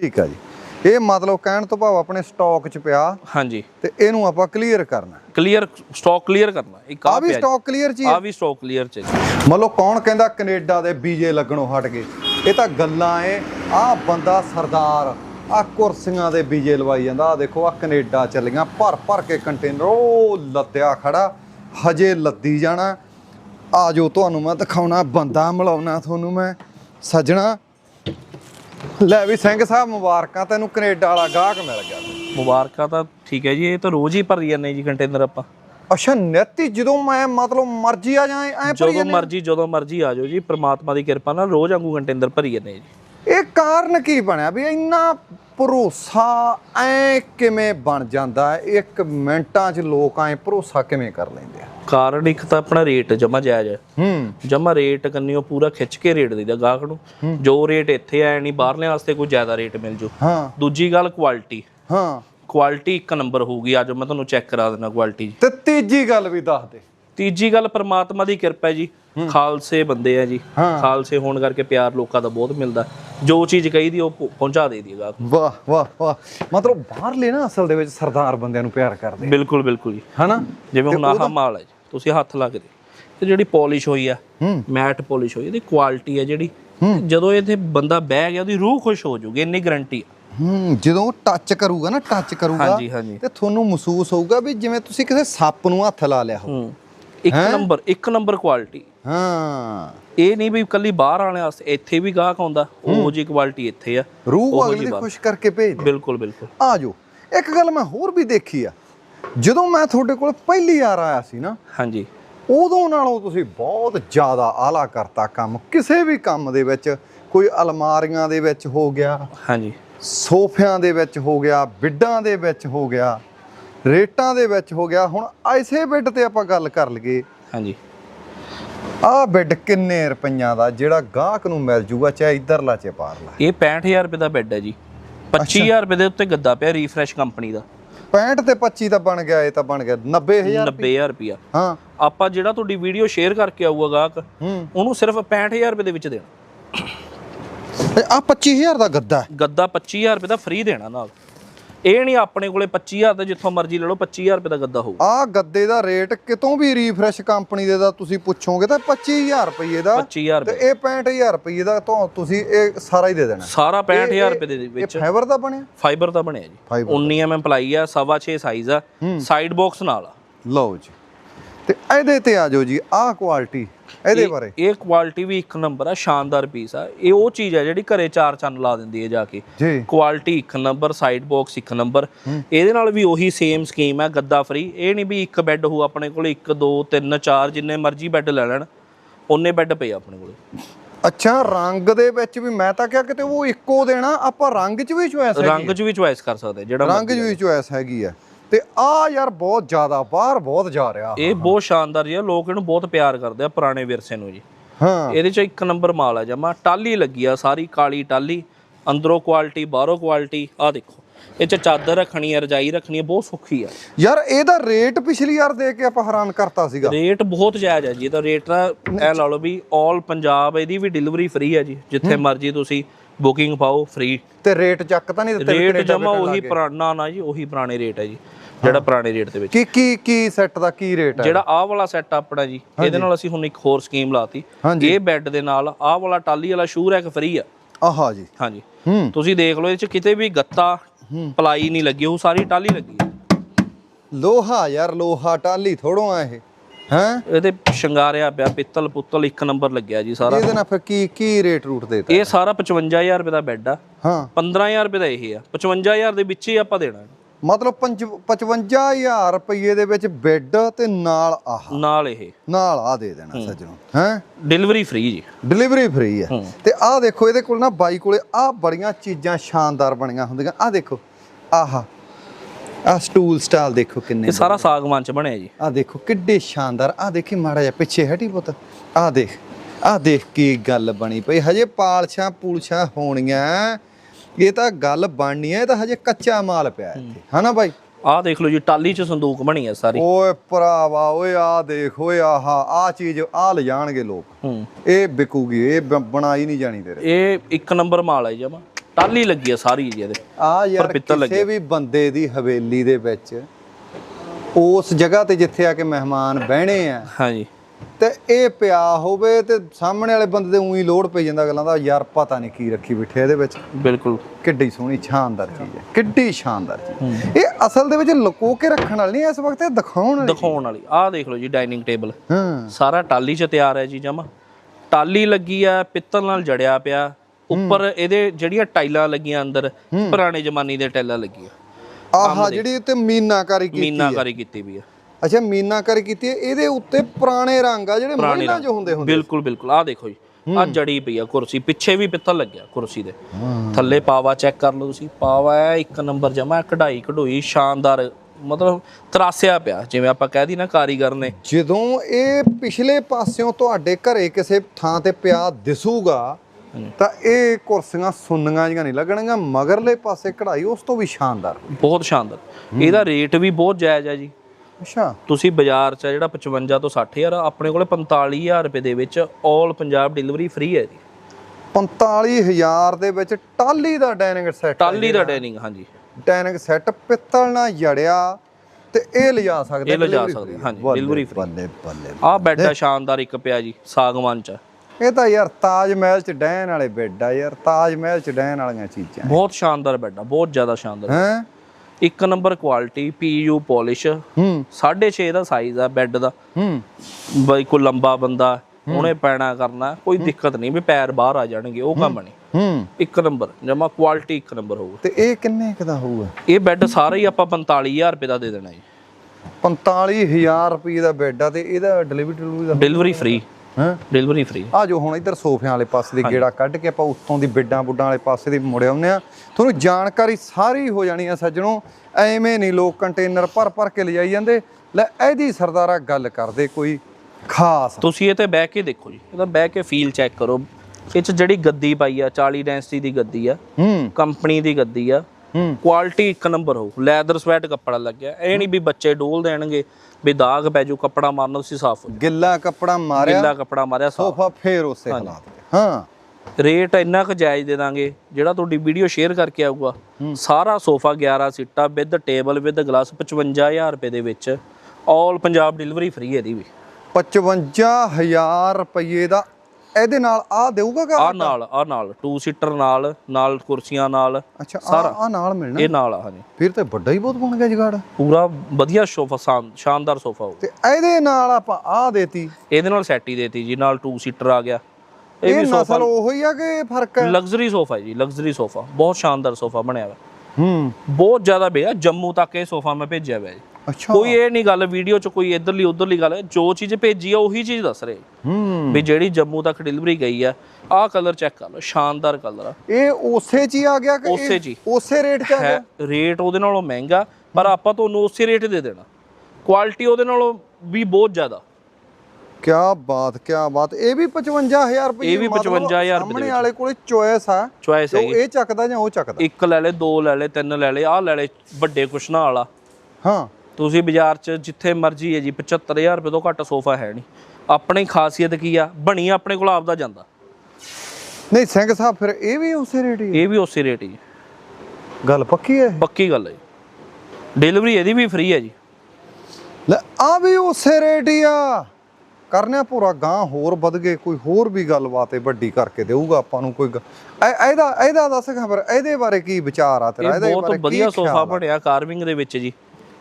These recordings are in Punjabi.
ਠੀਕ ਆ ਜੀ। ਇਹ ਮਤਲਬ ਕਹਿਣ ਤੋਂ ਭਾਵ ਆਪਣੇ ਸਟਾਕ 'ਚ ਪਿਆ ਹਾਂਜੀ। ਤੇ ਇਹਨੂੰ ਆਪਾਂ ਕਲੀਅਰ ਕਰਨਾ। ਕਲੀਅਰ ਸਟਾਕ ਕਲੀਅਰ ਕਰਨਾ। ਇੱਕ ਆ ਵੀ ਸਟਾਕ ਕਲੀਅਰ 'ਚ ਆ ਵੀ ਸਟਾਕ ਕਲੀਅਰ ਚ। ਮਤਲਬ ਕੌਣ ਕਹਿੰਦਾ ਕੈਨੇਡਾ ਦੇ ਵੀਜ਼ੇ ਲੱਗਣੋਂ ਹਟ ਗਏ। ਇਹ ਤਾਂ ਗੱਲਾਂ ਏ ਆ ਬੰਦਾ ਸਰਦਾਰ ਆ ਕੁਰਸੀਆਂ ਦੇ ਵੀਜ਼ੇ ਲਵਾਈ ਜਾਂਦਾ। ਆ ਦੇਖੋ ਆ ਕੈਨੇਡਾ ਚੱਲੀਆਂ। ਭਰ ਭਰ ਕੇ ਕੰਟੇਨਰ ਉਹ ਲੱਦਿਆ ਖੜਾ। ਹਜੇ ਲੱਦੀ ਜਾਣਾ। ਆ ਜੋ ਤੁਹਾਨੂੰ ਮੈਂ ਦਿਖਾਉਣਾ ਬੰਦਾ ਮਿਲਾਉਣਾ ਤੁਹਾਨੂੰ ਮੈਂ। ਸੱਜਣਾ ਲੈ ਵੀ ਸਿੰਘ ਸਾਹਿਬ ਮੁਬਾਰਕਾਂ ਤੈਨੂੰ ਕੈਨੇਡਾ ਵਾਲਾ ਗਾਹਕ ਮਿਲ ਗਿਆ। ਮੁਬਾਰਕਾਂ ਤਾਂ ਠੀਕ ਹੈ ਜੀ ਇਹ ਤਾਂ ਰੋਜ਼ ਹੀ ਭਰੀ ਜਾਂਦੇ ਜੀ ਕੰਟੇਨਰ ਆਪਾਂ। ਅੱਛਾ ਨੈਤੀ ਜਦੋਂ ਮੈਂ ਮਤਲਬ ਮਰਜ਼ੀ ਆ ਜਾਏ ਐ ਭਰੀ ਜਦੋਂ ਮਰਜ਼ੀ ਜਦੋਂ ਮਰਜ਼ੀ ਆ ਜਾਓ ਜੀ ਪ੍ਰਮਾਤਮਾ ਦੀ ਕਿਰਪਾ ਨਾਲ ਰੋਜ਼ ਵਾਂਗੂ ਕੰਟੇਨਰ ਭਰੀ ਜਾਂਦੇ ਜੀ। ਇਹ ਕਾਰਨ ਕੀ ਬਣਿਆ ਵੀ ਇੰਨਾ ਭਰੋਸਾ ਐ ਕਿਵੇਂ ਬਣ ਜਾਂਦਾ? ਹੈ? ਇੱਕ ਮਿੰਟਾਂ 'ਚ ਲੋਕ ਐ ਭਰੋਸਾ ਕਿਵੇਂ ਕਰ ਲੈਂਦੇ? ਕਾਰਨ ਇੱਕ ਤਾਂ ਆਪਣਾ ਰੇਟ ਜਮਾ ਜਾਇਜ਼ ਹੈ। ਹੂੰ। ਜਮਾ ਰੇਟ ਕੰਨਿਓ ਪੂਰਾ ਖਿੱਚ ਕੇ ਰੇਟ ਦੇਈਦਾ ਗਾਹਕ ਨੂੰ। ਜੋ ਰੇਟ ਇੱਥੇ ਆਇਆ ਨਹੀਂ ਬਾਹਰਲਿਆਂ ਵਾਸਤੇ ਕੋਈ ਜ਼ਿਆਦਾ ਰੇਟ ਮਿਲ ਜੂ। ਹਾਂ। ਦੂਜੀ ਗੱਲ ਕੁਆਲਿਟੀ ਹਾਂ। ਕੁਆਲਿਟੀ ਇੱਕ ਨੰਬਰ ਹੋਊਗੀ ਅੱਜ ਮੈਂ ਤੁਹਾਨੂੰ ਚੈੱਕ ਕਰਾ ਦਿੰਦਾ ਕੁਆਲਿਟੀ ਤੇ ਤੀਜੀ ਗੱਲ ਵੀ ਦੱਸ ਦੇ। ਤੀਜੀ ਗੱਲ ਪ੍ਰਮਾਤਮਾ ਦੀ ਕਿਰਪਾ ਹੈ ਜੀ। ਖਾਲਸੇ ਬੰਦੇ ਆ ਜੀ। ਖਾਲਸੇ ਹੋਣ ਕਰਕੇ ਪਿਆਰ ਲੋਕਾਂ ਦਾ ਬਹੁਤ ਮਿਲਦਾ। ਜੋ ਚੀਜ਼ ਕਹੀਦੀ ਉਹ ਪਹੁ- ਪਹੁੰਚਾ ਦੇਦੀ ਗਾਹਕ। ਵਾਹ ਵਾਹ ਵਾਹ। ਮਤਲਬ ਬਾਹਰਲੇ ਨਾ ਅਸਲ ਦੇ ਵਿੱਚ ਸਰਦਾਰ ਬੰਦਿਆਂ ਨੂੰ ਪਿਆਰ ਕਰਦੇ ਬਿਲਕੁਲ ਬਿਲਕੁਲ ਜੀ। ਹਨਾ? ਜਿਵੇਂ ਹੁਣ ਆਹ ਮਾਲ ਹੈ ਜੀ। ਤੁਸੀਂ ਹੱਥ ਲਾ ਕੇ ਦੇ ਤੇ ਜਿਹੜੀ ਪਾਲਿਸ਼ ਹੋਈ ਆ ਮੈਟ ਪਾਲਿਸ਼ ਹੋਈ ਇਹਦੀ ਕੁਆਲਿਟੀ ਹੈ। ਜਿਹੜੀ ਜਦੋਂ ਇੱਥੇ ਬੰਦਾ ਬਹਿ ਗਿਆ ਉਹਦੀ ਰੂਹ ਖੁਸ਼ ਹੋ ਜੂਗੀ ਇੰਨੀ ਗਾਰੰਟੀ ਆ। ਹੂੰ ਜਦੋਂ ਟੱਚ ਕਰੂਗਾ ਨਾ ਟੱਚ ਕਰੂਗਾ ਤੇ ਤੁਹਾਨੂੰ ਮਹਿਸੂਸ ਹੋਊਗਾ ਵੀ ਜਿਵੇਂ ਤੁਸੀਂ ਕਿਸੇ ਸੱਪ ਨੂੰ ਹੱਥ ਲਾ ਲਿਆ ਹੋ ਇੱਕ ਨੰਬਰ ਇੱਕ ਨੰਬਰ ਕੁਆਲਿਟੀ ਹਾਂ। ਇਹ ਨਹੀਂ ਵੀ ਕੱਲੀ ਬਾਹਰ ਆਣੇ ਵਾਸਤੇ ਇੱਥੇ ਵੀ ਗਾਹਕ ਆਉਂਦਾ ਉਹ ਜੀ ਕੁਆਲਿਟੀ ਇੱਥੇ ਆ ਰੂਹ ਅਗਲੇ ਖੁਸ਼ ਕਰਕੇ ਭੇਜ ਬਿਲਕੁਲ ਬਿਲਕੁਲ। ਆ ਜਾਓ। ਇੱਕ ਗੱਲ ਮੈਂ ਹੋਰ ਵੀ ਦੇਖੀ ਆ ਜਦੋਂ ਮੈਂ ਤੁਹਾਡੇ ਕੋਲ ਪਹਿਲੀ ਵਾਰ ਆਇਆ ਸੀ ਨਾ ਹਾਂਜੀ। ਉਦੋਂ ਨਾਲੋਂ ਤੁਸੀਂ ਬਹੁਤ ਜ਼ਿਆਦਾ ਆਲਾ ਕਰਤਾ ਕੰਮ। ਕਿਸੇ ਵੀ ਕੰਮ ਦੇ ਵਿੱਚ ਕੋਈ ਅਲਮਾਰੀਆਂ ਦੇ ਵਿੱਚ ਹੋ ਗਿਆ ਹਾਂਜੀ। ਸੋਫਿਆਂ ਦੇ ਵਿੱਚ ਹੋ ਗਿਆ ਬਿੱਡਾਂ ਦੇ ਵਿੱਚ ਹੋ ਗਿਆ ਰੇਟਾਂ ਦੇ ਵਿੱਚ ਹੋ ਗਿਆ। ਹੁਣ ਐਸੇ ਬੈੱਡ ਤੇ ਆਪਾਂ ਗੱਲ ਕਰ ਲਈਏ। ਹਾਂਜੀ। ਆਹ ਬੈੱਡ ਕਿੰਨੇ ਰੁਪਈਆਂ ਦਾ ਜਿਹੜਾ ਗਾਹਕ ਨੂੰ ਮਿਲ ਜੂਗਾ ਚਾਹੇ ਇਧਰਲਾ ਚ ਪਾਰਲਾ ਇਹ 65000 ਰੁਪਏ ਦਾ ਬੈੱਡ ਹੈ ਜੀ। 25000 ਰੁਪਏ ਦੇ ਉੱਤੇ ਗੱਦਾ ਪਿਆ ਰੀਫਰੈਸ਼ ਕੰਪਨੀ ਦਾ। 65 ਤੇ 25 ਤਾਂ ਬਣ ਗਿਆ ਇਹ ਤਾਂ ਬਣ ਗਿਆ 90000 90000 ਰੁਪਿਆ ਹਾਂ। ਆਪਾਂ ਜਿਹੜਾ ਤੁਹਾਡੀ ਵੀਡੀਓ ਸ਼ੇਅਰ ਕਰਕੇ ਆਊਗਾ ਗਾਹਕ ਹੂੰ। ਉਹਨੂੰ ਸਿਰਫ 65000 ਰੁਪਏ ਦੇ ਵਿੱਚ ਦੇਣਾ। ਆ 25000 ਦਾ ਗੱਦਾ। ਗੱਦਾ 25000 ਰੁਪਏ ਦਾ ਫ੍ਰੀ ਦੇਣਾ ਨਾਲ। ਇਹ ਨਹੀਂ ਆਪਣੇ ਕੋਲੇ 25000 ਦਾ ਜਿੱਥੋਂ ਮਰਜ਼ੀ ਲੈ ਲਓ 25000 ਰੁਪਏ ਦਾ ਗੱਦਾ ਹੋਊ ਆਹ ਗੱਦੇ ਦਾ ਰੇਟ ਕਿਤੋਂ ਵੀ ਰੀਫਰੈਸ਼ ਕੰਪਨੀ ਦੇ ਦਾ ਤੁਸੀਂ ਪੁੱਛੋਗੇ ਤਾਂ 25000 ਰੁਪਏ ਦਾ 25000 ਤੇ ਇਹ 65000 ਰੁਪਏ ਦਾ ਤੋਂ ਤੁਸੀਂ ਇਹ ਸਾਰਾ ਹੀ ਦੇ ਦੇਣਾ। ਸਾਰਾ 65000 ਰੁਪਏ ਦੇ ਇਹ ਵਿੱਚ। ਫਾਈਬਰ ਦਾ ਬਣਿਆ? ਫਾਈਬਰ ਦਾ ਬਣਿਆ ਜੀ। Fiber 19 ਐਮਐਮ ਪਲਾਈ ਆ ਸਵਾ 6 ਸਾਈਜ਼ ਆ। ਸਾਈਡ ਬਾਕਸ ਨਾਲ ਆ। ਲਓ ਜੀ। ਤੇ ਇਹਦੇ ਤੇ ਆ ਜਾਓ ਜੀ ਆਹ ਕੁਆਲਿਟੀ ਇਹਦੇ ਬਾਰੇ। ਇਹ ਕੁਆਲਿਟੀ ਵੀ ਇੱਕ ਨੰਬਰ ਆ ਸ਼ਾਨਦਾਰ ਪੀਸ ਆ। ਇਹ ਉਹ ਚੀਜ਼ ਆ ਜਿਹੜੀ ਘਰੇ ਚਾਰ ਚੰਨ ਲਾ ਦਿੰਦੀ ਹੈ ਜਾ ਕੇ। ਕੁਆਲਿਟੀ ਇੱਕ ਨੰਬਰ ਸਾਈਡ ਬਾਕਸ ਇੱਕ ਨੰਬਰ ਇਹਦੇ ਨਾਲ ਵੀ ਉਹੀ ਸੇਮ ਸਕੀਮ ਹੈ ਗੱਦਾ ਫਰੀ ਇਹ ਨਹੀਂ ਵੀ ਇੱਕ ਬੈੱਡ ਹੋ ਆਪਣੇ ਕੋਲ 1 2 3 4 ਜਿੰਨੇ ਮਰਜ਼ੀ ਬੈੱਡ ਲੈ ਲੈਣ ਉਹਨੇ ਬੈੱਡ ਪਏ ਆ ਆਪਣੇ ਕੋਲ। ਅੱਛਾ ਰੰਗ ਦੇ ਵਿੱਚ ਵੀ ਮੈਂ ਤਾਂ ਕਿਹਾ ਕਿਤੇ ਉਹ ਇੱਕੋ ਦੇਣਾ ਆਪਾਂ ਰੰਗ 'ਚ ਵੀ ਚੁਆਇਸ ਹੈ ਰੰਗ 'ਚ ਵੀ ਚੁਆਇਸ ਕਰ ਸਕਦੇ ਜਿਹੜਾ ਰੰਗ 'ਚ ਵੀ ਚੁਆਇਸ ਹੈਗੀ ਆ। ਤੇ ਆ ਯਾਰ ਬਹੁਤ ਜ਼ਿਆਦਾ ਬਾਹਰ ਬਹੁਤ ਜਾ ਰਿਹਾ। ਇਹ ਬਹੁਤ ਸ਼ਾਨਦਾਰ ਜੀ ਆ ਲੋਕ ਇਹਨੂੰ ਬਹੁਤ ਪਿਆਰ ਕਰਦੇ ਆ ਪੁਰਾਣੇ ਵਿਰਸੇ ਨੂੰ ਜੀ। ਹਾਂ। ਇਹਦੇ 'ਚ ਇੱਕ ਨੰਬਰ ਮਾਲ ਆ ਜਮਾ ਟਾਲੀ ਲੱਗੀ ਆ ਸਾਰੀ ਕਾਲੀ ਟਾਲੀ ਅੰਦਰੋਂ ਕੁਆਲਿਟੀ ਬਾਹਰੋਂ ਕੁਆਲਿਟੀ ਆ ਦੇਖੋ। ਇਹ 'ਚ ਚਾਦਰ ਰੱਖਣੀ ਆ ਰਜਾਈ ਰੱਖਣੀ ਆ ਬਹੁਤ ਸੌਖੀ ਆ। ਯਾਰ ਇਹਦਾ ਰੇਟ ਪਿਛਲੀ ਵਾਰ ਦੇ ਕੇ ਆਪਾਂ ਹੈਰਾਨ ਕਰਤਾ ਸੀਗਾ। ਰੇਟ ਬਹੁਤ ਜਾਇਜ਼ ਹੈ ਜੀ ਇਹਦਾ ਰੇਟ ਤਾਂ ਐ ਲਾ ਲਓ ਵੀ 올 ਪੰਜਾਬ ਇਹਦੀ ਵੀ ਡਿਲੀਵਰੀ ਫ੍ਰੀ ਹੈ ਜੀ ਜਿੱਥੇ ਮਰਜ਼ੀ ਤੁਸੀਂ ਬੁਕਿੰਗ ਪਾਓ ਫ੍ਰੀ ਤੇ ਰੇਟ ਚੱਕ ਤਾਂ ਨਹੀਂ ਦਿੱਤੇ ਰੇਟ ਜਮਾ ਉਹੀ? ਪੁਰਾਣਾ ਨਾ ਜੀ ਉਹੀ ਪੁਰਾਣੇ ਰੇਟ ਹੈ ਜੀ। ਜਿਹੜਾ ਪੁਰਾਣੇ ਰੇਟ ਦੇ ਵਿੱਚ। ਕੀ ਕੀ ਕੀ ਸੈੱਟ ਦਾ ਕੀ ਰੇਟ ਹੈ? ਜਿਹੜਾ ਆਹ ਵਾਲਾ ਸੈੱਟ ਆਪਣਾ ਜੀ ਇਹਦੇ ਨਾਲ ਅਸੀਂ ਹੁਣ ਇੱਕ ਹੋਰ ਸਕੀਮ ਲਾਤੀ। ਇਹ ਬੈੱਡ ਦੇ ਨਾਲ ਆਹ ਵਾਲਾ ਟਾਲੀ ਵਾਲਾ ਸ਼ੂ ਰੈਕ ਫ੍ਰੀ ਆ। ਆਹਾ ਜੀ। ਹਾਂਜੀ। ਤੁਸੀਂ ਦੇਖ ਲਓ ਇਹਦੇ ਚ ਕਿਤੇ ਵੀ ਗੱਤਾ ਪਲਾਈ ਨਹੀਂ ਲੱਗੀ ਉਹ ਸਾਰੀ ਟਾਲੀ ਲੱਗੀ ਲੋਹਾ ਯਾਰ ਲੋਹਾ ਟਾਲੀ ਥੋੜੋ ਆ ਇਹ। ਹੈਂ? ਇਹਦੇ ਸ਼ਿੰਗਾਰਿਆ ਪਿਆ ਪਿੱਤਲ ਪੁੱਤਲ ਇੱਕ ਨੰਬਰ ਲੱਗਿਆ ਜੀ ਸਾਰਾ। ਇਹਦੇ ਨਾਲ ਫਿਰ ਕੀ ਕੀ ਰੇਟ ਰੂਟ ਦੇਤਾ? ਇਹ ਸਾਰਾ 55000 ਰੁਪਏ ਦਾ ਬੈੱਡ ਆ। ਹਾਂ। 15000 ਰੁਪਏ ਦਾ ਇਹ ਆ। 55000 ਦੇ ਵਿੱਚ ਹੀ ਆਪਾਂ ਦੇਣਾ। ਮਤਲਬ ਪੰਜ- 55000 ਰੁਪਏ ਦੇ ਵਿੱਚ ਬੈੱਡ ਤੇ ਨਾਲ ਆਹ। ਨਾਲ ਇਹ। ਨਾਲ ਆ ਦੇ ਦੇਣਾ ਸੱਜਣੋ ਹੈ? ਡਿਲੀਵਰੀ ਫ੍ਰੀ ਜੀ। ਡਿਲੀਵਰੀ ਫ੍ਰੀ ਹੈ। ਤੇ ਆਹ ਦੇਖੋ ਇਹਦੇ ਕੋਲ ਨਾ ਬਾਈ ਕੋਲੇ ਆਹ ਬੜੀਆਂ ਚੀਜ਼ਾਂ ਸ਼ਾਨਦਾਰ ਬਣੀਆਂ ਹੁੰਦੀਆਂ। ਆਹ ਦੇਖੋ ਆਹ। ਆਹ ਸਟੂਲ ਸਟਾਲ ਦੇਖੋ ਕਿੰਨੇ ਇਹ ਸਾਰਾ ਸਾਗਵਾਨ ਚ ਬਣਿਆ ਜੀ। ਆਹ ਦੇਖੋ ਕਿੱਡੇ ਸ਼ਾਨਦਾਰ। ਆਹ ਦੇਖੀ ਮਾੜਾ ਜਿਹਾ ਪਿੱਛੇ ਹਟੀ ਪੁੱਤ। ਆਹ ਦੇਖ ਆਹ ਦੇਖ ਕੀ ਗੱਲ ਬਣੀ ਪਈ। ਹਜੇ ਪਾਲਛਾਂ ਪੂਲਛਾਂ ਹੋਣੀਆਂ। ਇਹ ਤਾਂ ਗੱਲ ਬਣਨੀ ਹੈ ਇਹ ਤਾਂ ਹਜੇ ਕੱਚਾ ਮਾਲ ਪਿਆ ਇੱਥੇ। ਹਨਾ ਬਾਈ? ਆਹ ਦੇਖ ਲਓ ਜੀ ਟਾਲੀ ਚ ਸੰਦੂਕ ਬਣੀ ਆ ਸਾਰੀ। ਓਏ ਭਰਾਵਾ ਓਏ ਆਹ ਦੇਖ ਓਏ ਆਹ ਆਹ ਚੀਜ਼ ਆਹ ਲਿਜਾਣਗੇ ਲੋਕ। ਹੂੰ। ਇਹ ਵਿਕੂਗੀ ਇਹ ਬ- ਬਣਾਈ ਨਹੀਂ ਜਾਣੀ ਤੇਰੇ। ਇਹ ਇੱਕ ਨੰਬਰ ਮਾਲ ਹੈ ਜਮਾ। ਟਾਲੀ ਲੱਗੀ ਆ ਸਾਰੀ ਜੀ ਇਹਦੇ। ਆ ਯਾਰ ਪਿੱਤਲ ਕਿਸੇ ਵੀ ਬੰਦੇ ਦੀ ਹਵੇਲੀ ਦੇ ਵਿੱਚ ਉਸ ਜਗ੍ਹਾ ਤੇ ਜਿੱਥੇ ਆ ਕੇ ਮਹਿਮਾਨ ਬਹਿਣੇ ਆ ਹਾਂਜੀ। ਤੇ ਇਹ ਪਿਆ ਹੋਵੇ ਤੇ ਸਾਹਮਣੇ ਵਾਲੇ ਬੰਦੇ ਦੇ ਉਹੀ ਲੋੜ ਪਈ ਜਾਂਦਾ ਗੱਲਾਂ ਦਾ ਯਾਰ ਪਤਾ ਨਹੀਂ ਕੀ ਰੱਖੀ ਬਿਠੇ ਇਹਦੇ ਵਿੱਚ। ਬਿਲਕੁਲ। ਕਿੱਡੀ ਸੋਹਣੀ ਸ਼ਾਨਦਾਰ ਚੀਜ਼ ਹੈ ਕਿੱਡੀ ਸ਼ਾਨਦਾਰ ਚੀਜ਼। ਇਹ ਅਸਲ ਦੇ ਵਿੱਚ ਲੁਕੋ ਕੇ ਰੱਖਣ ਵਾਲੀ ਨਹੀਂ ਇਸ ਵਕਤ ਇਹ ਦਿਖਾਉਣ ਵਾਲੀ। ਦਿਖਾਉਣ ਵਾਲੀ। ਆਹ ਦੇਖ ਲਓ ਜੀ ਡਾਈਨਿੰਗ ਟੇਬਲ ਹਾਂ। ਸਾਰਾ ਟਾਲੀ 'ਚ ਤਿਆਰ ਹੈ ਜੀ ਜਮਾ। ਟਾਲੀ ਲੱਗੀ ਆ ਪਿੱਤਲ ਨਾਲ ਜੜਿਆ ਪਿਆ। ਉੱਪਰ ਇਹਦੇ ਜਿਹੜੀਆਂ ਟਾਈਲਾਂ ਲੱਗੀਆਂ ਅੰਦਰ ਪੁਰਾਣੇ ਜ਼ਮਾਨੇ ਦੇ ਟਾਈਲਾਂ ਲੱਗੀਆਂ। ਆਹਾ ਜਿਹੜੀ ਉੱਤੇ ਮੀਨਾਕਾਰੀ ਕੀਤੀ ਮੀਨਾਕਾਰੀ ਕੀਤੀ ਵੀ ਆ ਅੱਛਾ ਮੀਨਾਕਾਰੀ ਕੀਤੀ ਹੈ। ਇਹਦੇ ਉੱਤੇ ਪੁਰਾਣੇ ਰੰਗ ਆ ਜਿਹੜੇ ਮੋਹਲਾਂ ਜੋ ਹੁੰਦੇ ਹੁੰਦੇ ਬਿਲਕੁਲ ਬਿਲਕੁਲ। ਆਹ ਦੇਖੋ ਜੀ ਆਹ ਜੜੀ ਪਈ ਆ ਕੁਰਸੀ ਪਿੱਛੇ ਵੀ ਪਿੱਤਲ ਲੱਗਿਆ ਕੁਰਸੀ ਦੇ। ਥੱਲੇ ਪਾਵਾ ਚੈੱਕ ਕਰ ਲਓ ਤੁਸੀਂ ਪਾਵਾ ਹੈ ਇੱਕ ਨੰਬਰ ਜਮਾ ਕਢਾਈ ਕਢੋਈ ਸ਼ਾਨਦਾਰ ਮਤਲਬ ਤਰਾਸਿਆ ਪਿਆ ਜਿਵੇਂ ਆਪਾਂ ਕਹਿ ਦੀ ਨਾ ਕਾਰੀਗਰ ਨੇ। ਜਦੋਂ ਇਹ ਪਿਛਲੇ ਪਾਸਿਓਂ ਤੁਹਾਡੇ ਘਰੇ ਕਿਸੇ ਥਾਂ ਤੇ ਪਿਆ ਦਿਸੂਗਾ ਤਾਂ ਇਹ ਕੁਰਸੀਆਂ ਸੁੰਨੀਆਂ ਜਿਹੀਆਂ ਨਹੀਂ ਲੱਗਣਗੀਆਂ ਮਗਰਲੇ ਪਾਸੇ ਕਢਾਈ ਉਸ ਤੋਂ ਵੀ ਸ਼ਾਨਦਾਰ। ਬਹੁਤ ਸ਼ਾਨਦਾਰ। ਇਹਦਾ ਰੇਟ ਵੀ ਬਹੁਤ ਜਾਇਜ਼ ਹੈ ਜੀ। ਅੱਛਾ। ਤੁਸੀਂ ਬਾਜ਼ਾਰ 'ਚ ਆ ਜਿਹੜਾ 55 ਤੋਂ 60000 ਆ, ਆਪਣੇ ਕੋਲੇ 45000 ਰੁਪਏ ਦੇ ਵਿੱਚ 올 ਪੰਜਾਬ ਡਿਲੀਵਰੀ ਫ੍ਰੀ ਹੈ ਜੀ। 45000 ਦੇ ਵਿੱਚ ਟਾਲੀ ਦਾ ਡਾਈਨਿੰਗ ਸੈੱਟ ਟਾਲੀ ਦਾ ਡਾਈਨਿੰਗ ਹਾਂਜੀ। ਡਾਈਨਿੰਗ ਸੈੱਟ ਪਿੱਤਲ ਨਾਲ ਜੜਿਆ ਤੇ ਇਹ ਲਿਜਾ ਸਕਦੇ ਇਹ ਲਿਜਾ ਸਕਦੇ। ਹਾਂਜੀ, delivery free। ਬੱਲੇ ਬੱਲੇ ਆਹ ਬੈੱਡ ਆ ਸ਼ਾਨਦਾਰ ਇੱਕ ਪਿਆ ਜੀ ਸਾਗਵਾਨ 'ਚ। ਇਹ ਤਾਂ ਯਾਰ ਤਾਜ ਮਹਿਲ ਚ ਡੈਨ ਵਾਲੇ ਬੈੱਡ ਆ ਯਾਰ ਤਾਜ ਮਹਿਲ ਚ ਡੈਨ ਵਾਲੀਆਂ ਚੀਜ਼ਾਂ ਬਹੁਤ ਸ਼ਾਨਦਾਰ ਬੈੱਡ ਆ ਬਹੁਤ ਜ਼ਿਆਦਾ ਸ਼ਾਨਦਾਰ। ਹੈ? ਇੱਕ ਨੰਬਰ ਕੁਆਲਿਟੀ ਪੀਯੂ ਪਾਲਿਸ਼ ਹੂੰ। 6.5 ਦਾ ਸਾਈਜ਼ ਆ ਬੈੱਡ ਦਾ। ਹੂੰ। ਬਈ ਕੋਈ ਲੰਬਾ ਬੰਦਾ ਉਹਨੇ ਪੈਣਾ ਕਰਨਾ ਕੋਈ ਦਿੱਕਤ ਨਹੀਂ ਵੀ ਪੈਰ ਬਾਹਰ ਆ ਜਾਣਗੇ ਉਹ ਕੰਮ ਨਹੀਂ। ਹੂੰ। ਇੱਕ ਨੰਬਰ ਜਮਾ ਕੁਆਲਿਟੀ ਇੱਕ ਨੰਬਰ ਹੋਊਗਾ ਤੇ ਇਹ ਕਿੰਨੇ ਕੁ ਦਾ ਹੋਊਗਾ? ਇਹ ਬੈੱਡ ਸਾਰਾ ਹੀ ਆਪਾਂ 45000 ਰੁਪਏ ਦਾ ਦੇ ਦੇਣਾ ਜੀ। 45000 ਰੁਪਏ ਦਾ ਬੈੱਡ ਆ ਤੇ ਇਹਦਾ ਡਿਲੀਵਰੀ ਡਿਲੀਵਰੀ ਫ੍ਰੀ ਹੈ? ਡਿਲੀਵਰੀ ਫ੍ਰੀ ਆ ਜੋ ਹੁਣ ਇੱਧਰ ਸੋਫਿਆਂ ਵਾਲੇ ਪਾਸੇ ਦੀ ਗੇੜਾ ਕੱਢ ਕੇ ਆਪਾਂ ਉੱਤੋਂ ਦੀ ਬਿੱਡਾਂ ਬੁੱਡਾਂ ਵਾਲੇ ਪਾਸੇ ਦੀ ਮੁੜ ਆਉਂਦੇ ਆ ਤੁਹਾਨੂੰ ਜਾਣਕਾਰੀ ਸਾਰੀ ਹੋ ਜਾਣੀ ਆ ਸੱਜਣੋ। ਐਵੇਂ ਨਹੀਂ ਲੋਕ ਕੰਟੇਨਰ ਭਰ ਭਰ ਕੇ ਲਿਜਾਈ ਜਾਂਦੇ। ਲੈ ਇਹਦੀ ਸਰਦਾਰਾ ਗੱਲ ਕਰਦੇ ਕੋਈ ਖਾਸ। ਤੁਸੀਂ ਇਹ ਤੇ ਬਹਿ ਕੇ ਦੇਖੋ ਜੀ। ਇਹਦਾ ਬਹਿ ਕੇ ਫੀਲ ਚੈੱਕ ਕਰੋ। ਇਹ ਚ ਜਿਹੜੀ ਗੱਦੀ ਪਾਈ ਆ 40 ਡੈਂਸਿਟੀ ਦੀ ਗੱਦੀ ਆ ਹੂੰ। ਕੰਪਨੀ ਦੀ ਗੱਦੀ ਆ ਹੂੰ। ਕੁਆਲਿਟੀ ਇੱਕ ਨੰਬਰ ਹੋਊ। ਲੈਦਰ ਸਵੈਟ ਕੱਪੜਾ ਲੱਗਿਆ। ਇਹ ਨਹੀਂ ਵੀ ਬੱਚੇ ਡੋਲ ਦੇਣਗੇ। ਵੀ ਦਾਗ ਪੈ ਜਾਊ ਕੱਪੜਾ ਮਾਰਨਾ ਤੁਸੀਂ ਸਾਫ਼। ਗਿੱਲਾ ਕੱਪੜਾ ਮਾਰਿਆ ਗਿੱਲਾ ਕੱਪੜਾ ਮਾਰਿਆ ਸਾਫ਼। ਸੋਫਾ ਫੇਰ ਉਸੇ ਹਾਲਾਤ ਤੇ। ਹਾਂ। ਰੇਟ ਇੰਨਾ ਕੁ ਜਾਇਜ਼ ਦੇ ਦਾਂਗੇ ਜਿਹੜਾ ਤੁਹਾਡੀ ਵੀਡੀਓ ਸ਼ੇਅਰ ਕਰਕੇ ਆਊਗਾ। ਸਾਰਾ ਸੋਫਾ 11 ਸੀਟਾਂ ਵਿਦ ਟੇਬਲ ਵਿਦ ਗਲਾਸ 55000 ਰੁਪਏ ਦੇ ਵਿੱਚ। ਆਲ ਪੰਜਾਬ ਡਿਲੀਵਰੀ ਫ੍ਰੀ ਹੈ ਇਹਦੀ ਵੀ। 55000 ਰੁਪਏ ਦਾ ਇਹਦੇ ਨਾਲ ਆ ਦੇਊਗਾ ਕਿ ਆ ਨਾਲ ਆ ਨਾਲ 2 ਸੀਟਰ ਨਾਲ ਨਾਲ ਕੁਰਸੀਆਂ ਨਾਲ ਅੱਛਾ ਆ ਆ ਨਾਲ ਮਿਲਣਾ? ਇਹ ਨਾਲ ਆ ਹਾਂਜੀ। ਫਿਰ ਤੇ ਵੱਡਾ ਹੀ ਬਹੁਤ ਬਣ ਗਿਆ ਜਗਾੜ। ਪੂਰਾ ਵਧੀਆ ਸੋਫਾ ਸ਼ਾਨ- ਸ਼ਾਨਦਾਰ ਸੋਫਾ ਹੋਊ ਤੇ ਇਹਦੇ ਨਾਲ ਆਪਾਂ ਆ ਦੇਤੀ। ਇਹਦੇ ਨਾਲ ਸੈਟ ਹੀ ਦੇਤੀ ਜੀ ਨਾਲ 2 ਸੀਟਰ ਆ ਗਿਆ। ਇਹ ਵੀ ਸੋਫਾ ਨਸਲ ਉਹੀ ਆ ਕਿ ਫ਼ਰਕ ਹੈ? ਲਗਜ਼ਰੀ ਸੋਫਾ ਹੈ ਜੀ ਲਗਜ਼ਰੀ ਸੋਫਾ। ਬਹੁਤ ਸ਼ਾਨਦਾਰ ਸੋਫਾ ਬਣਿਆ ਹੋਇਆ। ਹੂੰ। ਬਹੁਤ ਜ਼ਿਆਦਾ ਬਿਆ ਜੰਮੂ ਤੱਕ ਇਹ ਸੋਫਾ ਮੈਂ ਭੇਜਿਆ ਹੋਇਆ ਜੀ। ਅੱਛਾ। ਕੋਈ ਇਹ ਨਹੀਂ ਗੱਲ ਵੀਡੀਓ 'ਚ ਕੋਈ ਇਧਰਲੀ ਉਧਰਲੀ ਗੱਲ ਹੈ ਜੋ ਚੀਜ਼ ਭੇਜੀ ਆ ਉਹੀ ਚੀਜ਼ ਦੱਸ ਰਹੇ। ਹੂੰ। ਵੀ ਜਿਹੜੀ ਜੰਮੂ ਤੱਕ ਡਿਲੀਵਰੀ ਗਈ ਆ ਆਹ ਕਲਰ ਚੈੱਕ ਕਰ ਲਓ ਸ਼ਾਨਦਾਰ ਕਲਰ ਆ। ਇਹ ਉਸੇ ਚ ਹੀ ਆ ਗਿਆ ਕਿ ਉਸੇ ਚ ਹੀ। ਉਸੇ ਰੇਟ ਚ ਆ ਗਿਆ? ਹੈ ਰੇਟ ਉਹਦੇ ਨਾਲੋਂ ਮਹਿੰਗਾ ਪਰ ਆਪਾਂ ਤੁਹਾਨੂੰ ਉਸੇ ਰੇਟ ਦੇ ਦੇਣਾ। ਕੁਆਲਿਟੀ ਉਹਦੇ ਨਾਲੋਂ ਵੀ ਬਹੁਤ ਜ਼ਿਆਦਾ। ਕੀ ਬਾਤ ਕੀ ਬਾਤ। ਇਹ ਵੀ 55000 ਰੁਪਏ ਇਹ ਵੀ 55,000 ਰੁਪਏ ਸਾਹਮਣੇ ਵਾਲੇ ਕੋਲੇ ਚੋਇਸ ਆ। ਚੁਆਇਸ ਜੋ। ਹੈਗੀ ਇਹ ਚੱਕਦਾ ਜਾਂ ਉਹ ਚੱਕਦਾ? ਇੱਕ ਲੈ ਲੈ ਦੋ ਲੈ ਲੈ ਤਿੰਨ ਲੈ ਲੈ ਆਹ ਲੈ ਲੈ ਵੱਡੇ ਕੁਸ਼ਨਾਂ ਵਾਲਾ ਹਾਂ। ਤੁਸੀਂ ਬਾਜ਼ਾਰ 'ਚ ਜਿੱਥੇ ਮਰਜ਼ੀ ਹੈ ਜੀ 75000 ਰੁਪਏ ਤੋਂ ਘੱਟ ਸੋਫਾ ਹੈ ਨਹੀਂ। ਆਪਣੀ ਖਾਸੀਅਤ ਕੀ ਆ? ਬਣੀ ਆਪਣੇ ਕੋਲ ਆਪਦਾ ਜਾਂਦਾ। ਨਹੀਂ ਸਿੰਘ ਸਾਹਿਬ ਫਿਰ ਇਹ ਵੀ ਉਸੇ ਰੇਟ ਹੀ ਇਹ ਵੀ ਉਸੇ ਰੇਟ ਹੀ? ਗੱਲ ਪੱਕੀ ਹੈ? ਪੱਕੀ ਗੱਲ ਹੈ ਜੀ। ਡਿਲੀਵਰੀ ਇਹਦੀ ਵੀ ਫ੍ਰੀ ਹੈ ਜੀ। ਲੈ ਆ ਵੀ ਉਸੇ ਰੇਟ ਹੀ ਆ। ਕਰਨਿਆ ਪੂਰਾ ਗਾਂ ਹੋਰ ਵੱਧ ਗਏ ਕੋਈ ਹੋਰ ਵੀ ਗੱਲਬਾਤ ਹੈ ਵੱਡੀ ਕਰਕੇ ਦੇਊਗਾ ਆਪਾਂ ਨੂੰ ਕੋਈ ਗ- ਇਹ- ਇਹਦਾ ਇਹਦਾ ਦੱਸ ਖਬਰ ਇਹਦੇ ਬਾਰੇ ਕੀ ਵਿਚਾਰ ਆ ਤੇਰਾ? ਇਹ ਇਹਦੇ ਬਹੁਤ ਬਾਰੇ ਕੀ ਵਧੀਆ ਸੋਫਾ ਆ? ਬਣਿਆ ਕਾਰਵਿੰਗ ਦੇ ਵਿੱਚ ਜੀ।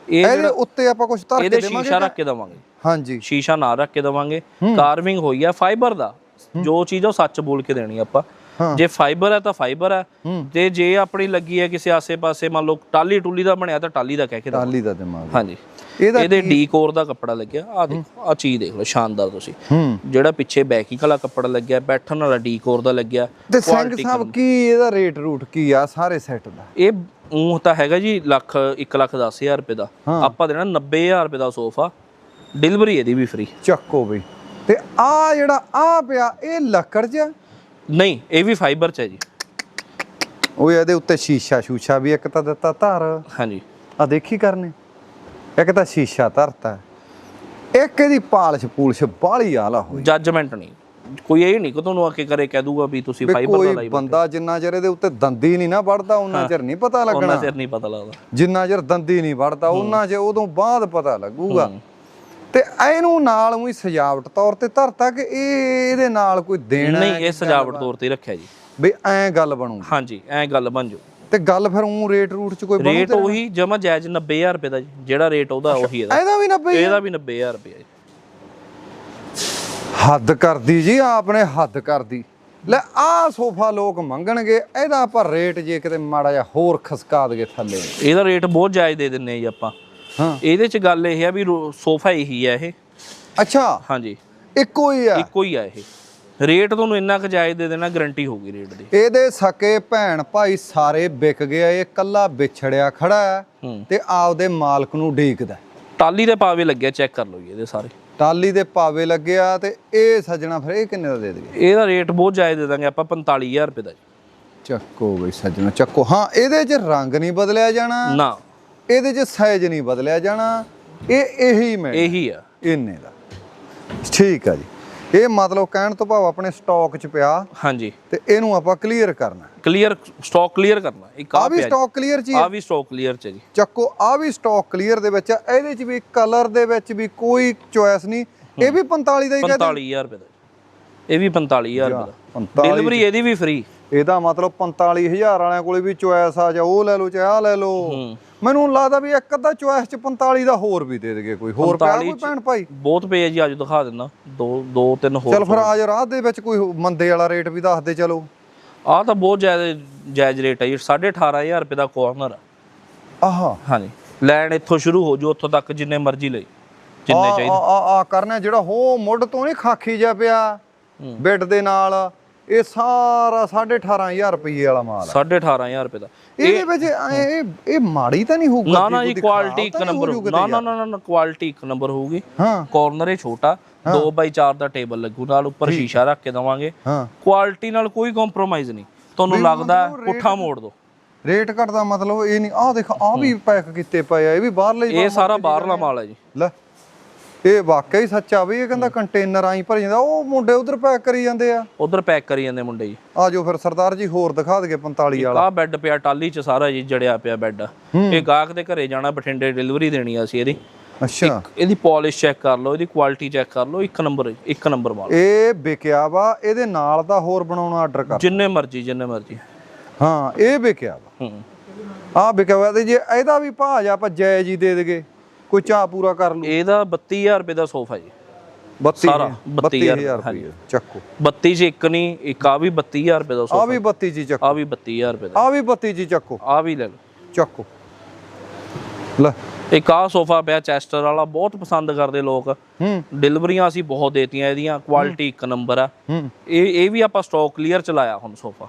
ਇਹਦੇ ਉੱਤੇ ਆਪਾਂ ਕੁਝ ਧਰ ਕੇ ਇਹਦੇ ਦੇਵਾਂਗੇ ਸ਼ੀਸ਼ਾ ਰੱਖ ਕੇ ਦਵਾਂਗੇ। ਹਾਂਜੀ। ਸ਼ੀਸ਼ਾ ਨਾਲ ਰੱਖ ਕੇ ਦਵਾਂਗੇ। ਕਾਰਵਿੰਗ ਹੋਈ ਆ ਫਾਈਬਰ ਦਾ। ਜੋ ਚੀਜ਼ ਉਹ ਸੱਚ ਬੋਲ ਕੇ ਦੇਣੀ ਆਪਾਂ। ਜੇ ਫਾਈਬਰ ਹੈ ਤਾਂ ਫਾਈਬਰ ਹੈ। ਤੇ ਜੇ ਆਪਣੀ ਲੱਗੀ ਹੈ ਕਿਸੇ ਆਸੇ-ਪਾਸੇ ਮੰਨ ਲਓ ਟਾਲੀ ਟੁਲੀ ਦਾ ਬਣਿਆ ਤਾਂ ਟਾਲੀ ਦਾ ਕਹਿ ਕੇ ਟਾਲੀ ਦਾ ਦਿਮਾਗ। ਹਾਂਜੀ। ਇਹਦਾ ਇਹਦੇ ਡੀਕੋਰ ਦਾ ਕੱਪੜਾ ਲੱਗਿਆ। ਆ ਦੇਖੋ ਆ ਚੀਜ਼ ਦੇਖ ਲਓ ਸ਼ਾਨਦਾਰ ਤੁਸੀਂ। ਜਿਹੜਾ ਪਿੱਛੇ ਬੈਕਿੰਗ ਵਾਲਾ ਕੱਪੜਾ ਲੱਗਿਆ ਬੈਠਣ ਵਾਲਾ ਡੀਕੋਰ ਦਾ ਲੱਗਿਆ ਤੇ ਸਿੰਘ ਸਾਹਿਬ ਕੀ ਇਹਦਾ ਰੇਟ ਰੂਟ ਕੀ ਆ ਸਾਰੇ ਸੈੱਟ ਦਾ? ਇਹ ਉਹ ਤਾਂ ਹੈਗਾ ਜੀ ਲੱਖ 1 ਲੱਖ 10 ਹਜ਼ਾਰ ਰੁਪਏ ਦਾ। ਆਪਾਂ ਦੇਣਾ 90000 ਰੁਪਏ ਦਾ ਸੋਫਾ ਡਿਲੀਵਰੀ ਇਹਦੀ ਵੀ ਫ੍ਰੀ ਚੱਕੋ ਬਈ। ਤੇ ਆ ਜਿਹੜਾ ਆ ਪਿਆ ਇਹ ਲੱਕੜ ਚ ਆ? ਨਹੀਂ ਇਹ ਵੀ ਫਾਈਬਰ ਚ ਹੈ ਜੀ। ਉਹ ਇਹਦੇ ਉੱਤੇ ਸ਼ੀਸ਼ਾ ਸ਼ੂਸ਼ਾ ਵੀ ਇੱਕ ਤਾਂ ਦਿੱਤਾ ਧਰ। ਹਾਂਜੀ। ਆ ਦੇਖੀ ਕਰਨੇ। ਇੱਕ ਤਾਂ ਸ਼ੀਸ਼ਾ ਧਰਤਾ। ਇੱਕ ਇਹਦੀ ਪਾਲਿਸ਼ ਪੂਲਿਸ਼ ਬਾਹਲੀ ਆਲਾ ਹੋਈ। ਜੱਜਮੈਂਟ ਨਹੀਂ। ਕੋਈ ਇਹ ਨਹੀਂ ਕਿ ਤੁਹਾਨੂੰ ਆ ਕੇ ਕਰੇ ਕਹਿ ਦੂਗਾ ਵੀ ਤੁਸੀਂ ਫਾਈਬਰ ਦਾ ਕੋਈ ਲਾਈ ਬੰਦਾ ਜਿੰਨਾ ਚਿਰ ਇਹਦੇ ਉੱਤੇ ਦੰਦੀ ਨਹੀਂ ਨਾ ਵੜਦਾ ਉਹਨਾਂ ਚਿਰ ਨਹੀਂ ਪਤਾ ਉਹਨਾਂ ਲੱਗਣਾ ਚਿਰ ਨਹੀਂ ਪਤਾ ਲੱਗਦਾ। ਜਿੰਨਾ ਚਿਰ ਦੰਦੀ ਨਹੀਂ ਵੜਦਾ ਉਹਨਾਂ ਚ ਉਦੋਂ ਬਾਅਦ ਪਤਾ ਲੱਗੂਗਾ। ਤੇ ਇਹਨੂੰ ਨਾਲ ਉਹੀ ਸਜਾਵਟ ਤੌਰ ਤੇ ਧਰਤਾ ਕਿ ਇਹ ਇਹਦੇ ਨਾਲ ਕੋਈ ਦੇਣਾ ਨਹੀਂ ਇਹ ਸਜਾਵਟ ਤੌਰ ਤੇ ਰੱਖਿਆ ਜੀ। ਵੀ ਐਂ ਗੱਲ ਬਣੂ ਹਾਂਜੀ ਐ ਗੱਲ ਬਣ ਜਾਓ ਤੇ ਗੱਲ ਫਿਰ ਉਹ ਰੇਟ ਰੂਟ ਚ ਕੋਈ ਬਣੂ ਰੇਟ ਉਹੀ ਜਮਾ ਜਾਇਜ਼ 90000 ਰੁਪਏ ਦਾ ਜੀ ਜਿਹੜਾ ਰੇਟ ਉਹਦਾ ਉਹੀ ਇਹਦਾ ਇਹਦਾ ਵੀ ਨਾ ਬਈ ਇਹਦਾ ਵੀ 90000 ਰੁਪਏ ਜੀ ਹੱਦ ਕਰਦੀ ਜੀ ਆਪਨੇ ਹੱਦ ਕਰਦੀ। ਲੈ ਆਹ ਸੋਫਾ ਲੋਕ ਮੰਗਣਗੇ ਇਹਦਾ ਆਪਾਂ ਰੇਟ ਜੇ ਕਿਤੇ ਮਾੜਾ ਜਿਹਾ ਹੋਰ ਖਸਕਾ ਦਗੇ ਥੱਲੇ। ਇਹਦਾ ਰੇਟ ਬਹੁਤ ਜਾਇਜ਼ ਦੇ ਦਿੰਨੇ ਆ ਜੀ ਆਪਾਂ। ਹਾਂ। ਇਹਦੇ ਚ ਗੱਲ ਇਹ ਆ ਵੀ ਰੋ- ਸੋਫਾ ਇਹੀ ਆ ਇਹ। ਅੱਛਾ। ਹਾਂਜੀ। ਇੱਕੋ ਹੀ ਆ। ਇੱਕੋ ਹੀ ਆ ਇਹ। ਰੇਟ ਤੁਹਾਨੂੰ ਇੰਨਾ ਕੁ ਜਾਇਜ਼ ਦੇ ਦੇਣਾ ਗਾਰੰਟੀ ਹੋਊਗੀ ਰੇਟ ਦੀ। ਇਹਦੇ ਸਕੇ ਭੈਣ ਭਾਈ ਸਾਰੇ ਵਿਕ ਗਿਆ ਇਹ ਕੱਲਾ ਵਿਛੜਿਆ ਖੜਾ ਹੈ ਹੂੰ। ਤੇ ਆਪਦੇ ਮਾਲਕ ਨੂੰ ਢੀਕਦਾ। ਟਾਲੀ ਦੇ ਪਾਵੇ ਲੱਗਿਆ ਚੈੱਕ ਕਰ ਲਓ ਜੀ ਇਹਦੇ ਸਾਰੇ। ਟਾਲੀ ਦੇ ਪਾਵੇ ਲੱਗਿਆ ਤੇ ਇਹ ਸੱਜਣਾ ਫਿਰ ਇਹ ਕਿੰਨੇ ਦਾ ਦੇ ਦੇਗੇ ਇਹਦਾ ਰੇਟ ਬਹੁਤ ਜਾਇਜ਼ ਦੇ ਦਾਂਗੇ ਆਪਾਂ 45000 ਰੁਪਏ ਦਾ ਜੀ। ਚੱਕੋ ਬਈ ਸੱਜਣਾ ਚੱਕੋ। ਹਾਂ ਇਹਦੇ 'ਚ ਰੰਗ ਨਹੀਂ ਬਦਲਿਆ ਜਾਣਾ। ਨਾ। ਇਹਦੇ 'ਚ ਸਾਈਜ਼ ਨਹੀਂ ਬਦਲਿਆ ਜਾਣਾ। ਇਹ ਇਹੀ ਮੈਂ ਇਹੀ ਆ। ਇੰਨੇ ਦਾ। ਠੀਕ ਆ ਜੀ। ਇਹ ਮਤਲਬ ਕਹਿਣ ਤੋਂ ਭਾਵ ਆਪਣੇ ਸਟਾਕ 'ਚ ਪਿਆ ਹਾਂਜੀ। ਤੇ ਇਹਨੂੰ ਆਪਾਂ ਕਲੀਅਰ ਕਰਨਾ। ਕਲੀਅਰ ਸਟਾਕ ਕਲੀਅਰ ਕਰਨਾ। ਇੱਕ ਆ ਵੀ ਸਟਾਕ ਕਲੀਅਰ 'ਚ ਹੀ ਆ। ਵੀ ਸਟਾਕ ਕਲੀਅਰ ਚ ਜੀ। ਚੱਕੋ ਆ ਵੀ ਸਟਾਕ ਕਲੀਅਰ ਦੇ ਵਿੱਚ ਆ। ਇਹਦੇ 'ਚ ਵੀ ਕਲਰ ਦੇ ਵਿੱਚ ਵੀ ਕੋਈ ਚੋਇਸ ਨਹੀਂ। ਇਹ ਵੀ 45 ਦਾ ਹੀ ਕਹਿੰਦੇ 45000 ਰੁਪਏ ਦਾ। ਇਹ ਵੀ 45000 ਰੁਪਏ ਦਾ। 45 ਡਿਲੀਵਰੀ ਇਹਦੀ ਵੀ ਫ੍ਰੀ ਇਹਦਾ ਮਤਲਬ 45000 ਵਾਲਿਆਂ ਕੋਲੇ ਵੀ ਚੋਇਸ ਆ। ਜਾ ਉਹ ਲੈ ਲਓ ਚਾਹੇ ਲੈ ਲਓ। ਮੈਨੂੰ ਲੱਗਦਾ ਵੀ ਇੱਕ ਅੱਧਾ ਚੋਇਸ 'ਚ 45 ਦਾ ਹੋਰ ਵੀ ਦੇ ਦੇਗੇ ਕੋਈ। ਹੋਰ ਪਿਆ 45 ਕੋਈ ਭੈਣ ਭਾਈ? ਬਹੁਤ ਪਏ ਜੀ ਅੱਜ ਦਿਖਾ ਦਿੰਦਾ। ਦੋ ਦੋ ਤਿੰਨ ਹੋਰ ਚਲ ਫਿਰ ਆਜ ਰਾਤ ਦੇ ਵਿੱਚ ਕੋਈ ਮੰਦੇ ਵਾਲਾ ਰੇਟ ਵੀ ਦੱਸ ਦੇ ਚਲੋ। ਆ ਤਾਂ ਬਹੁਤ ਜਾਇਜ਼ ਜਾਇਜ਼ ਰੇਟ ਹੈ ਜੀ 18500 ਰੁਪਏ ਦਾ ਕੋਰਨਰ ਆਹਾ। ਹਾਂਜੀ। ਲੈਣ ਇੱਥੋਂ ਸ਼ੁਰੂ ਹੋ ਜੂ ਉੱਥੋਂ ਤੱਕ ਜਿੰਨੇ ਮਰਜ਼ੀ ਲਈ ਜਿੰਨੇ ਚਾਹੀਦੇ। ਆ ਆ ਕਰਨਾ ਜਿਹੜਾ ਹੋ ਮੁੱਢ ਤੋਂ ਨਹੀਂ ਖਾਖੀ ਜਾ ਪਿਆ ਬੈੱਡ ਦੇ ਨਾਲ। ਇਹ ਸਾਰਾ 18500 ਰੁਪਏ ਵਾਲਾ ਮਾਲ ਆ। 18500 ਰੁਪਏ ਦਾ। ਇਹਦੇ ਵਿੱਚ ਇਹ ਇਹ ਮਾੜੀ ਤਾਂ ਨਹੀਂ ਹੋਊਗੀ ਨਾ ਨਾ ਜੀ ਕੁਆਲਿਟੀ ਇੱਕ ਨੰਬਰ ਨਾ ਨਾ ਨਾ ਨਾ ਕੁਆਲਿਟੀ ਇੱਕ ਨੰਬਰ ਹੋਊਗੀ। ਹਾਂ। ਕਾਰਨਰ ਇਹ ਛੋਟਾ 2x4 ਦਾ ਟੇਬਲ ਲੱਗੂ ਨਾਲ ਉੱਪਰ ਸ਼ੀਸ਼ਾ ਰੱਖ ਕੇ ਦਵਾਂਗੇ। ਹਾਂ। ਕੁਆਲਿਟੀ ਨਾਲ ਕੋਈ ਕੰਪਰੋਮਾਈਜ਼ ਨਹੀਂ। ਤੁਹਾਨੂੰ ਲੱਗਦਾ ਪੁੱਠਾ ਮੋੜ ਦੋ। ਰੇਟ ਘਟਦਾ ਮਤਲਬ ਇਹ ਨਹੀਂ। ਆਹ ਦੇਖ ਆਹ ਵੀ ਪੈਕ ਕੀਤੇ ਪਏ ਆ ਇਹ ਵੀ ਬਾਹਰਲੇ ਇਹ ਸਾਰਾ ਬਾਹਰਲਾ ਮਾਲ ਹੈ ਜੀ। ਲੈ। ਇਹ ਵਾਕਈ ਸੱਚਾ ਵੀ ਇਹ ਕਹਿੰਦਾ ਕੰਟੇਨਰ ਆਈ ਭਰ ਜਾਂਦਾ ਉਹ ਮੁੰਡੇ ਉਧਰ ਪੈਕ ਕਰੀ ਜਾਂਦੇ ਆ। ਉਧਰ ਪੈਕ ਕਰੀ ਜਾਂਦੇ ਮੁੰਡੇ ਜੀ। ਆ ਜਾਓ ਫਿਰ ਸਰਦਾਰ ਜੀ ਹੋਰ ਦਿਖਾ ਦਗੇ 45 ਵਾਲਾ। ਆਹ ਬੈੱਡ ਪਿਆ ਟਾਲੀ ਚ ਸਾਰਾ ਜੀ ਜੜਿਆ ਪਿਆ ਬੈੱਡ ਇਹ ਗਾਹਕ ਦੇ ਘਰੇ ਜਾਣਾ ਬਠਿੰਡੇ ਡਿਲੀਵਰੀ ਦੇਣੀ ਆ ਅਸੀਂ ਇਹਦੀ। ਅੱਛਾ। ਇਹਦੀ ਪਾਲਿਸ਼ ਚੈੱਕ ਕਰ ਲਓ ਇਹਦੀ ਕੁਆਲਿਟੀ ਚੈੱਕ ਕਰ ਲਓ ਇੱਕ ਨੰਬਰ ਇੱਕ ਨੰਬਰ ਮਾਲ ਇਹ ਵਿਕਿਆ ਵਾ ਇਹਦੇ ਨਾਲ ਦਾ ਹੋਰ ਬਣਾਉਣਾ ਆਰਡਰ ਕਰ। ਜਿੰਨੇ ਮਰਜ਼ੀ ਜਿੰਨੇ ਮਰਜ਼ੀ। ਹਾਂ ਇਹ ਵਿਕਿਆ ਵਾ। ਹੂੰ। ਆ ਵਿਕਿਆ ਵਾ ਤੇ ਜੇ ਇਹਦਾ ਵੀ ਭਾਜ ਆਪਾਂ ਜਾਇਜ਼ ਹੀ ਦੇ ਦਗੇ ਕੋਈ ਚਾਹ ਪੂਰਾ ਕਰ ਲੂ ਇਹਦਾ 32000 ਰੁਪਏ ਦਾ ਸੋਫਾ ਜੀ। 32 ਸਾਰਾ, 32000 ਰੁਪਏ। ਚੱਕੋ। 32 ਚ ਇੱਕ ਨਹੀਂ ਇੱਕ ਆ ਵੀ 32000 ਰੁਪਏ ਦਾ ਆ ਸੋਫਾ ਵੀ 32 ਜੀ ਚੱਕੋ। ਆ ਵੀ 32000 ਰੁਪਏ ਦਾ। ਆ ਵੀ 32 ਜੀ ਚੱਕੋ। ਆ ਵੀ ਲੈ ਲਓ। ਚੱਕੋ। ਲੈ। ਇੱਕ ਆ ਸੋਫਾ ਪਿਆ ਚੈਸਟਰ ਵਾਲਾ ਬਹੁਤ ਪਸੰਦ ਕਰਦੇ ਲੋਕ। ਹੂੰ। ਡਿਲੀਵਰੀਆਂ ਅਸੀਂ ਬਹੁਤ ਦੇਤੀਆਂ ਇਹਦੀਆਂ ਕੁਆਲਿਟੀ ਇੱਕ ਨੰਬਰ ਆ। ਹੂੰ। ਇਹ ਇਹ ਵੀ ਆਪਾਂ ਸਟਾਕ ਕਲੀਅਰ ਚਲਾਇਆ ਹੁਣ ਸੋਫਾ।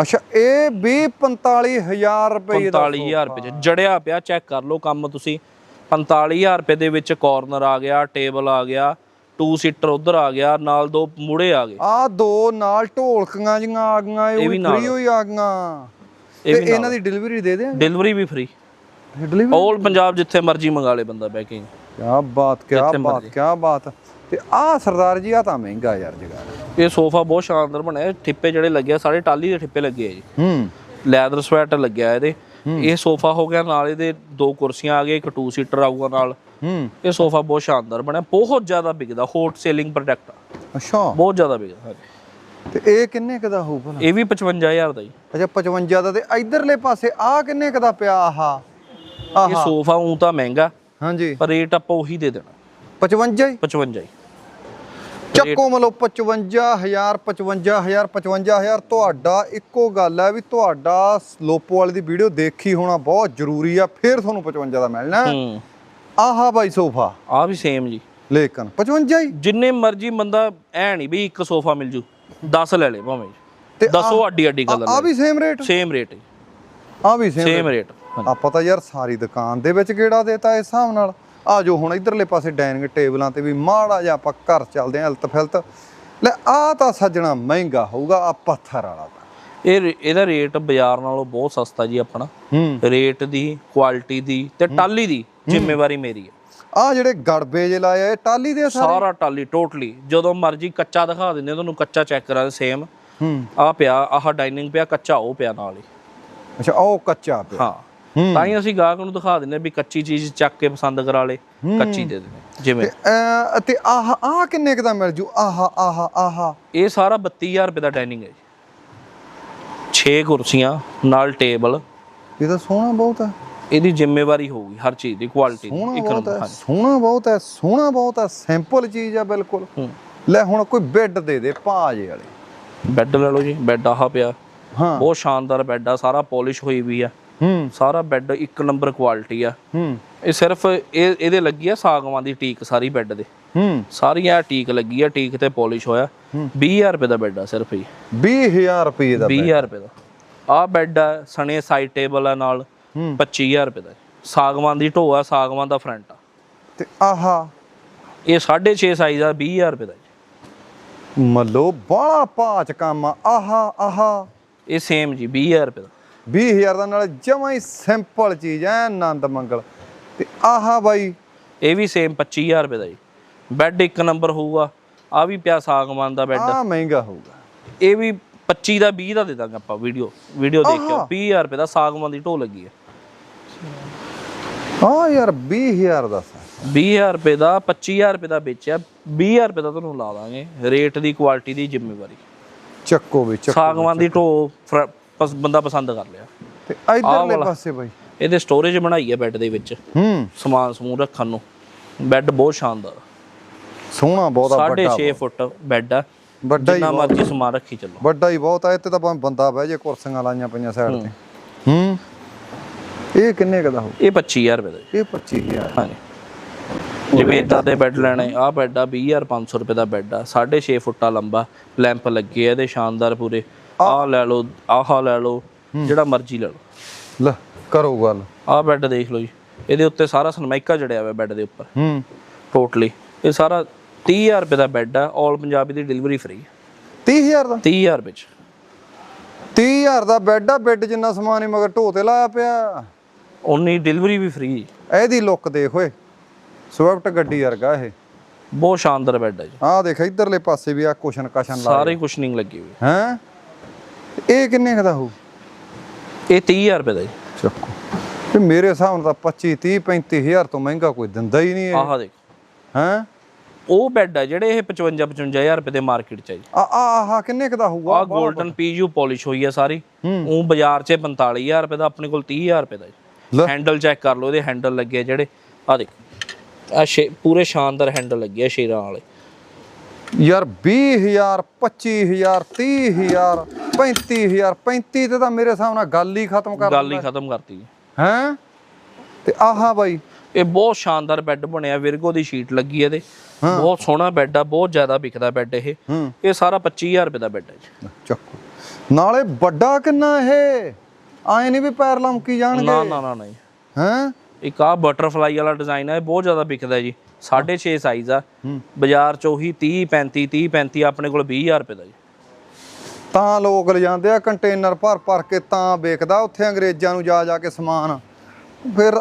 ਅੱਛਾ ਇਹ ਵੀ 45000 ਰੁਪਏ ਦਾ 45000 ਰੁਪਏ ਜੜਿਆ ਪਿਆ ਚੈੱਕ ਕਰ ਲਓ ਕੰਮ ਤੁਸੀਂ। 45000 ਰੁਪਏ ਦੇ ਵਿੱਚ ਕਾਰਨਰ ਆ ਗਿਆ ਟੇਬਲ ਆ ਗਿਆ 2 ਸੀਟਰ ਉਧਰ ਆ ਗਿਆ ਨਾਲ ਦੋ ਮੁੜੇ ਆ ਗਏ। ਆ ਦੋ ਨਾਲ ਢੋਲਕੀਆਂ ਜੀਆਂ ਆ ਗਈਆਂ ਇਹ ਵੀ ਫ੍ਰੀ ਹੋਈ ਆ ਗਈਆਂ। ਤੇ ਇਹਨਾਂ ਦੀ ਡਿਲੀਵਰੀ ਦੇ ਦੇ ਡਿਲੀਵਰੀ ਵੀ ਫ੍ਰੀ ਡਿਲੀਵਰੀ ਆਲ ਪੰਜਾਬ ਜਿੱਥੇ ਮਰਜ਼ੀ ਮੰਗਾ ਲੇ ਬੰਦਾ ਬਹਿ ਕੇ। ਬਾਤ ਕੀ ਬਾਤ ਕੀ ਬਾਤ। ਤੇ ਆ ਸਰਦਾਰ ਜੀ ਆ ਤਾਂ ਮਹਿੰਗਾ ਯਾਰ ਜਗਾਰ ਇਹ ਸੋਫਾ ਬਹੁਤ ਸ਼ਾਨਦਾਰ ਬਣਿਆ ਠਿੱਪੇ ਜਿਹੜੇ ਲੱਗੇ ਆ ਸਾਰੇ ਟਾਲੀ ਦੇ ਠਿੱਪੇ ਲੱਗੇ ਆ ਜੀ। ਹੂੰ। ਲੈਦਰ ਸਵੈਟ ਲੱਗਿਆ ਇਹਦੇ। ਇਹ ਸੋਫਾ ਹੋ ਗਿਆ ਨਾਲ ਇਹਦੇ ਦੋ ਕੁਰਸੀਆਂ ਆ ਗਏ ਇੱਕ 2 ਸੀਟਰ ਆਊਗਾ ਨਾਲ। ਹੂੰ। ਇਹ ਸੋਫਾ ਬਹੁਤ ਸ਼ਾਨਦਾਰ ਬਣਿਆ ਬਹੁਤ ਜ਼ਿਆਦਾ ਵਿਕਦਾ ਹੌਟ ਸੇਲਿੰਗ ਪ੍ਰੋਡਕਟ ਅੱਛਾ। ਬਹੁਤ ਜ਼ਿਆਦਾ ਵਿਕਦਾ। ਤੇ ਇਹ ਕਿੰਨੇ ਕ ਦਾ ਹੋਊ ਭਲਾ? ਇਹ ਵੀ 55000 ਦਾ ਜੀ। ਅੱਛਾ 55 ਦਾ ਤੇ ਇਧਰਲੇ ਪਾਸੇ ਆ ਕਿੰਨੇ ਕ ਦਾ ਪਿਆ ਆਹ? ਇਹ ਆਹ। ਸੋਫਾ ਉਂ ਤਾਂ ਮਹਿੰਗਾ ਹਾਂਜੀ। ਪਰ ਰੇਟ ਆਪਾਂ ਉਹੀ ਦੇ ਦੇਣਾ। 55 ਹੀ? 55 ਜੀ ਚੱਕੋ ਮਤਲਬ 55000 55000 55000 ਤੁਹਾਡਾ ਇੱਕੋ ਗੱਲ ਹੈ ਵੀ ਤੁਹਾਡਾ ਲੋਪੋ ਵਾਲੀ ਦੀ ਵੀਡੀਓ ਦੇਖੀ ਹੋਣਾ ਬਹੁਤ ਜ਼ਰੂਰੀ ਆ ਫਿਰ ਤੁਹਾਨੂੰ 55 ਦਾ ਮਿਲਣਾ। ਆਹਾ ਬਾਈ ਸੋਫਾ। ਆ ਵੀ ਸੇਮ ਜੀ। ਲੇਕਿਨ 55 ਹੀ। ਜਿੰਨੇ ਮਰਜ਼ੀ ਬੰਦਾ ਐ ਨਹੀਂ ਵੀ ਇੱਕ ਸੋਫਾ ਮਿਲ ਜੂ 10 ਲੈ ਲੇ ਭਾਵੇਂ। ਤੇ। ਦੱਸੋ ਅੱਡੀ ਅੱਡੀ ਗੱਲ ਆ ਵੀ ਸੇਮ ਰੇਟ ਸੇਮ ਰੇਟ ਆ ਵੀ ਸੇਮ ਸੇਮ ਰੇਟ ਆਪਾਂ ਤਾਂ ਯਾਰ ਸਾਰੀ ਦੁਕਾਨ ਦੇ ਵਿੱਚ ਕਿਹੜਾ ਦੇਤਾ ਇਸ ਹਿਸਾਬ ਨਾਲ। ਆ ਜੋ ਹੁਣ ਇਧਰਲੇ ਪਾਸੇ ਡਾਈਨਿੰਗ ਟੇਬਲਾਂ ਤੇ ਵੀ ਮਾੜਾ ਜਿਹਾ ਆਪਾਂ ਘਰ ਚੱਲਦੇ ਆਂ ਹਲਤ ਫਿਲਤ ਲੈ ਆ ਤਾਂ ਸੱਜਣਾ ਮਹਿੰਗਾ ਹੋਊਗਾ ਆ ਪੱਥਰ ਵਾਲਾ ਤਾਂ। ਇਹ ਇਹਦਾ ਰੇਟ ਬਾਜ਼ਾਰ ਨਾਲੋਂ ਬਹੁਤ ਸਸਤਾ ਜੀ ਆਪਣਾ। ਰੇਟ ਦੀ ਕੁਆਲਿਟੀ ਦੀ ਤੇ ਟਾਲੀ ਦੀ ਜ਼ਿੰਮੇਵਾਰੀ ਮੇਰੀ ਹੈ। ਆ ਜਿਹੜੇ ਗੜਬੇ ਜੇ ਲਾਏ ਇਹ ਟਾਲੀ ਦੇ ਸਾਰੇ? ਸਾਰਾ ਟਾਲੀ ਟੋਟਲੀ। ਜਦੋਂ ਮਰਜ਼ੀ ਕੱਚਾ ਦਿਖਾ ਦਿੰਦੇ ਤੁਹਾਨੂੰ ਕੱਚਾ ਚੈੱਕ ਕਰਾ ਸੇਮ ਹੂੰ। ਆ ਪਿਆ ਆਹ ਡਾਈਨਿੰਗ ਪਿਆ ਕੱਚਾ ਉਹ ਪਿਆ ਨਾਲ ਹੀ। ਅੱਛਾ ਉਹ ਕੱਚਾ ਪਿਆ। ਹੂੰ। ਤਾਂ ਹੀ ਅਸੀਂ ਗਾਹਕ ਨੂੰ ਦਿਖਾ ਦਿੰਦੇ ਵੀ ਕੱਚੀ ਚੀਜ਼ ਚੱਕ ਕੇ ਪਸੰਦ ਕਰਾ ਲੇ ਕੱਚੀ ਦੇ ਦਿੰਦੇ ਜਿਵੇਂ ਤੇ ਆਹ ਆਹ ਕਿੰਨੇ ਕੁ ਦਾ ਮਿਲ ਜੂ? ਆਹ ਆਹ ਆਹ। ਇਹ ਸਾਰਾ 32000 ਰੁਪਏ ਦਾ ਡਾਈਨਿੰਗ ਹੈ ਜੀ। 6 ਕੁਰਸੀਆਂ ਨਾਲ ਟੇਬਲ। ਇਹ ਤਾਂ ਸੋਹਣਾ ਬਹੁਤ ਹੈ। ਇਹਦੀ ਜ਼ਿੰਮੇਵਾਰੀ ਹੋਊਗੀ ਹਰ ਚੀਜ਼ ਦੀ ਕੁਆਲਿਟੀ ਦੀ ਇੱਕ ਨੰਬਰ ਸੋਹਣਾ ਬਹੁਤ ਹੈ ਸੋਹਣਾ ਬਹੁਤ ਹੈ ਸਿੰਪਲ ਚੀਜ਼ ਆ ਬਿਲਕੁਲ। ਲੈ ਹੁਣ ਕੋਈ ਬੈੱਡ ਦੇ ਦੇ ਭਾਜੇ ਵਾਲੇ। ਬੈੱਡ ਲੈ ਲਓ ਜੀ ਬੈੱਡ ਆਹ ਪਿਆ। ਹਾਂ। ਬਹੁਤ ਸ਼ਾਨਦਾਰ ਬੈੱਡ ਆ ਸਾਰਾ ਪਾਲਿਸ਼ ਹੋਈ ਵੀ ਆ। ਹੂੰ। ਸਾਰਾ ਬੈੱਡ ਇੱਕ ਨੰਬਰ ਕੁਆਲਿਟੀ ਆ। ਹੂੰ। ਇਹ ਸਿਰਫ ਇਹ ਇਹਦੇ ਲੱਗੀ ਆ ਸਾਗਵਾਨ ਦੀ ਟੀਕ ਸਾਰੀ ਬੈੱਡ ਦੇ। ਹੂੰ। ਸਾਰੀ ਆ ਟੀਕ ਲੱਗੀ ਆ ਟੀਕ ਤੇ ਪਾਲਿਸ਼ ਹੋਇਆ। 20000 ਰੁਪਏ ਦਾ ਬੈੱਡ ਆ ਸਿਰਫ ਜੀ 20000 ਰੁਪਏ ਦਾ 20000 ਰੁਪਏ ਦਾ। ਆ ਬੈੱਡ ਆ ਸਣੇ ਸਾਈਡ ਟੇਬਲ ਆ ਨਾਲ। ਹੂੰ। 25000 ਰੁਪਏ ਦਾ। ਸਾਗਵਾਨ ਦੀ ਢੋ ਆ ਸਾਗਵਾਨ ਦਾ ਫਰੰਟ ਆ। ਤੇ ਆਹਾ। ਇਹ 6.5 ਸਾਈਜ਼ ਆ 20000 ਰੁਪਏ ਦਾ ਮੱਲੋ ਬਾਲਾ ਪਾਚ ਕੰਮ ਆਹਾ ਆਹਾ। ਇਹ ਸੇਮ ਜੀ 20000 ਰੁਪਏ ਦਾ। 20000 ਦਾ ਨਾਲ ਜਮਾਂ ਹੀ ਸਿੰਪਲ ਚੀਜ਼ ਐ ਆਨੰਦ ਮੰਗਲ। ਤੇ ਆਹਾ ਬਾਈ। ਇਹ ਵੀ ਸੇਮ 25000 ਰੁਪਏ ਦਾ ਜੀ। ਬੈੱਡ ਇੱਕ ਨੰਬਰ ਹੋਊਗਾ ਆ ਵੀ ਪਿਆ ਸਾਗਵਾਨ ਦਾ ਬੈੱਡ ਆ ਮਹਿੰਗਾ ਹੋਊਗਾ। ਇਹ ਵੀ 25 ਦਾ 20 ਦਾ ਦੇ ਦਾਂਗੇ ਆਪਾਂ ਵੀਡੀਓ ਵੀਡੀਓ ਦੇਖ ਕੇ। ਆਹਾ। 20000 ਰੁਪਏ ਦਾ ਸਾਗਵਾਨ ਦੀ ਢੋ ਲੱਗੀ ਹੈ। ਹਾਂ ਯਾਰ 20000 ਦਾ ਸਾ। 20000 ਰੁਪਏ ਦਾ 25000 ਰੁਪਏ ਦਾ ਵੇਚਿਆ। 20000 ਰੁਪਏ ਦਾ ਤੁਹਾਨੂੰ ਲਾ ਦਾਂਗੇ। ਰੇਟ ਦੀ ਕੁਆਲਿਟੀ ਦੀ ਜ਼ਿੰਮੇਵਾਰੀ। ਚੱਕੋ ਵੀ ਚੱਕੋ ਸਾਗਵਾਨ ਦੀ ਢੋ ਪਸ- ਬੰਦਾ ਪਸੰਦ ਕਰ ਲਿਆ। ਤੇ ਇਧਰਲੇ ਵਾਲਾ। ਪਾਸੇ ਬਾਈ। ਇਹਦੇ ਸਟੋਰੇਜ ਬਣਾਈ ਹੈ ਬੈੱਡ ਦੇ ਵਿੱਚ। ਹੂੰ। ਸਮਾਨ ਸਮੂਨ ਰੱਖਣ ਨੂੰ। ਬੈੱਡ ਬਹੁਤ ਸ਼ਾਨਦਾਰ। ਸੋਹਣਾ ਬਹੁਤ ਆ ਵੱਡਾ 6.5 ਫੁੱਟ ਬੈੱਡ ਆ। ਵੱਡਾ ਹੀ ਜਿੰਨਾ ਮਰਜ਼ੀ ਸਮਾਨ ਰੱਖੀ ਚੱਲੋ। ਵੱਡਾ ਹੀ ਬਹੁਤ ਆ ਇੱਥੇ ਤਾਂ ਭਾਵੇਂ ਬੰਦਾ ਬਹਿ ਜੇ ਕੁਰਸੀਆਂ ਲਾਈਆਂ ਪਈਆਂ ਸਾਈਡ ਤੇ। ਹੂੰ। ਇਹ ਕਿੰਨੇ ਕਦਾ ਹੋ ਇਹ 25000 ਰੁਪਏ ਦਾ ਜੀ। ਇਹ 25000 ਹਾਂਜੀ। ਜਿਵੇਂ ਇਦਾਂ ਦੇ ਬੈੱਡ ਲੈਣੇ ਆ ਬੈੱਡ ਆ 20500 ਰੁਪਏ ਦਾ ਬੈੱਡ ਆ। 6.5 ਫੁੱਟਾ ਲੰਬਾ ਲੈਂਪ ਲੱਗੇ ਆ ਇਹਦੇ ਸ਼ਾਨਦਾਰ ਪੂਰੇ। ਆਹ ਲੈ ਲਓ ਆਹ ਲੈ ਲਓ ਜਿਹੜਾ ਮਰਜ਼ੀ ਲੈ ਲਓ। ਲੈ ਕਰੋ ਗੱਲ। ਆਹ ਬੈੱਡ ਦੇਖ ਲਓ ਜੀ। ਇਹਦੇ ਉੱਤੇ ਸਾਰਾ ਸਨਮਾਈਕਾ ਜੜਿਆ ਹੋਇਆ ਬੈੱਡ ਦੇ ਉੱਪਰ। ਹੂੰ। ਟੋਟਲੀ ਇਹ ਸਾਰਾ 30000 ਰੁਪਏ ਦਾ ਬੈੱਡ ਆ 올 ਪੰਜਾਬੀ ਦੀ ਡਿਲੀਵਰੀ ਫ੍ਰੀ 30000 ਦਾ? 30000 ਰੁਪਏ ਚ 30000 ਦਾ ਬੈੱਡ ਆ ਬੈੱਡ ਜਿੰਨਾ ਸਮਾਨ ਹੀ ਮਗਰ ਢੋ ਤੇ ਲਾਇਆ ਪਿਆ। ਉਨੀ ਡਿਲੀਵਰੀ ਵੀ ਫ੍ਰੀ ਇਹਦੀ ਲੁੱਕ ਦੇਖ ਓਏ। ਸਵਿਫਟ ਗੱਡੀ ਵਰਗਾ ਇਹ। ਬਹੁਤ ਸ਼ਾਨਦਾਰ ਬੈੱਡ ਹੈ ਜੀ। ਆਹ ਦੇਖ ਇਧਰਲੇ ਪਾਸੇ ਵੀ ਆ ਕੁਸ਼ਨ ਕਸ਼ਨ ਲਾ ਸਾਰੇ ਕੁਸ਼ਨਿੰਗ ਲੱਗੀ ਹੋਈ। ਹੈ? ਇਹ ਕਿੰਨੇ ਕੁ ਦਾ ਹੋਊ? ਇਹ 30000 ਰੁਪਏ ਦਾ ਜੀ। ਚੱਕੋ। ਤੇ ਮੇਰੇ ਹਿਸਾਬ ਨਾਲ ਤਾਂ 25 30 35000 ਤੋਂ ਮਹਿੰਗਾ ਕੋਈ ਦਿੰਦਾ ਹੀ ਨਹੀਂ ਆਹ ਦੇਖੋ। ਹੈ? ਉਹ ਬੈੱਡ ਆ ਜਿਹੜੇ ਇਹ 55 55000 ਰੁਪਏ ਦੇ ਮਾਰਕੀਟ ਚ ਆ ਜੀ। ਆ ਆਹ ਕਿੰਨੇ ਕੁ ਦਾ ਹੋਊਗਾ? ਆ 골ਡਨ ਪੀਯੂ ਪਾਲਿਸ਼ ਹੋਈ ਆ ਸਾਰੀ। ਉਹ ਬਾਜ਼ਾਰ 'ਚ 45000 ਰੁਪਏ ਦਾ ਆਪਣੇ ਕੋਲ 30000 ਰੁਪਏ ਦਾ। ਜੀ। ਹੈਂਡਲ ਚੈੱਕ ਕਰ ਲਓ ਇਹਦੇ ਹੈਂਡਲ ਲੱਗੇ ਜਿਹੜੇ। ਆ ਦੇਖ। ਆ ਪੂਰੇ ਸ਼ਾਨਦਾਰ ਹੈਂਡਲ ਲੱਗੇ ਆ ਸ਼ੇਰਾਂ ਵਾਲੇ। ਯਾਰ 20000 25000 30000 35000 35 ਤੇ ਤਾਂ ਮੇਰੇ ਹਿਸਾਬ ਨਾਲ ਗੱਲ ਹੀ ਖਤਮ ਕਰ ਗੱਲ ਹੀ ਖਤਮ ਕਰਤੀ। ਜੀ ਹੈ? ਤੇ ਆਹਾ ਬਾਈ। ਇਹ ਬਹੁਤ ਸ਼ਾਨਦਾਰ ਬੈੱਡ ਬਣਿਆ ਵਿਰਗੋ ਦੀ ਸ਼ੀਟ ਲੱਗੀ ਇਹਦੇ। ਬਹੁਤ ਸੋਹਣਾ ਬੈੱਡ ਆ ਬਹੁਤ ਜ਼ਿਆਦਾ ਵਿਕਦਾ ਬੈੱਡ ਇਹ। ਇਹ ਸਾਰਾ 25000 ਰੁਪਏ ਦਾ ਬੈੱਡ ਹੈ ਜੀ। ਚੱਕੋ। ਨਾਲੇ ਵੱਡਾ ਕਿੰਨਾ ਇਹ? ਆਏ ਨਹੀਂ ਵੀ ਪੈਰ ਲਮਕੀ ਜਾਣਗੇ। ਨਾ ਨਾ ਨਾ ਨਹੀਂ। ਹੈ? ਇੱਕ ਆ ਬਟਰਫਲਾਈ ਵਾਲਾ ਡਿਜ਼ਾਈਨ ਹੈ ਇਹ ਬਹੁਤ ਜ਼ਿਆਦਾ ਵਿਕਦਾ ਜੀ। 6.5 ਸਾਈਜ਼ ਆ। ਬਾਜ਼ਾਰ ਚ ਉਹੀ 30 35 30 35 ਆਪਣੇ ਕੋਲ 20000 ਰੁਪਏ ਦਾ ਜੀ। ਤਾਂ ਲੋਕ ਲਿਜਾਂਦੇ ਆ ਕੰਟੇਨਰ ਭਰ ਭਰ ਕੇ ਤਾਂ ਵੇਖਦਾ ਉੱਥੇ ਅੰਗਰੇਜ਼ਾਂ ਨੂੰ ਜਾ ਜਾ ਕੇ ਸਮਾਨ। ਫਿਰ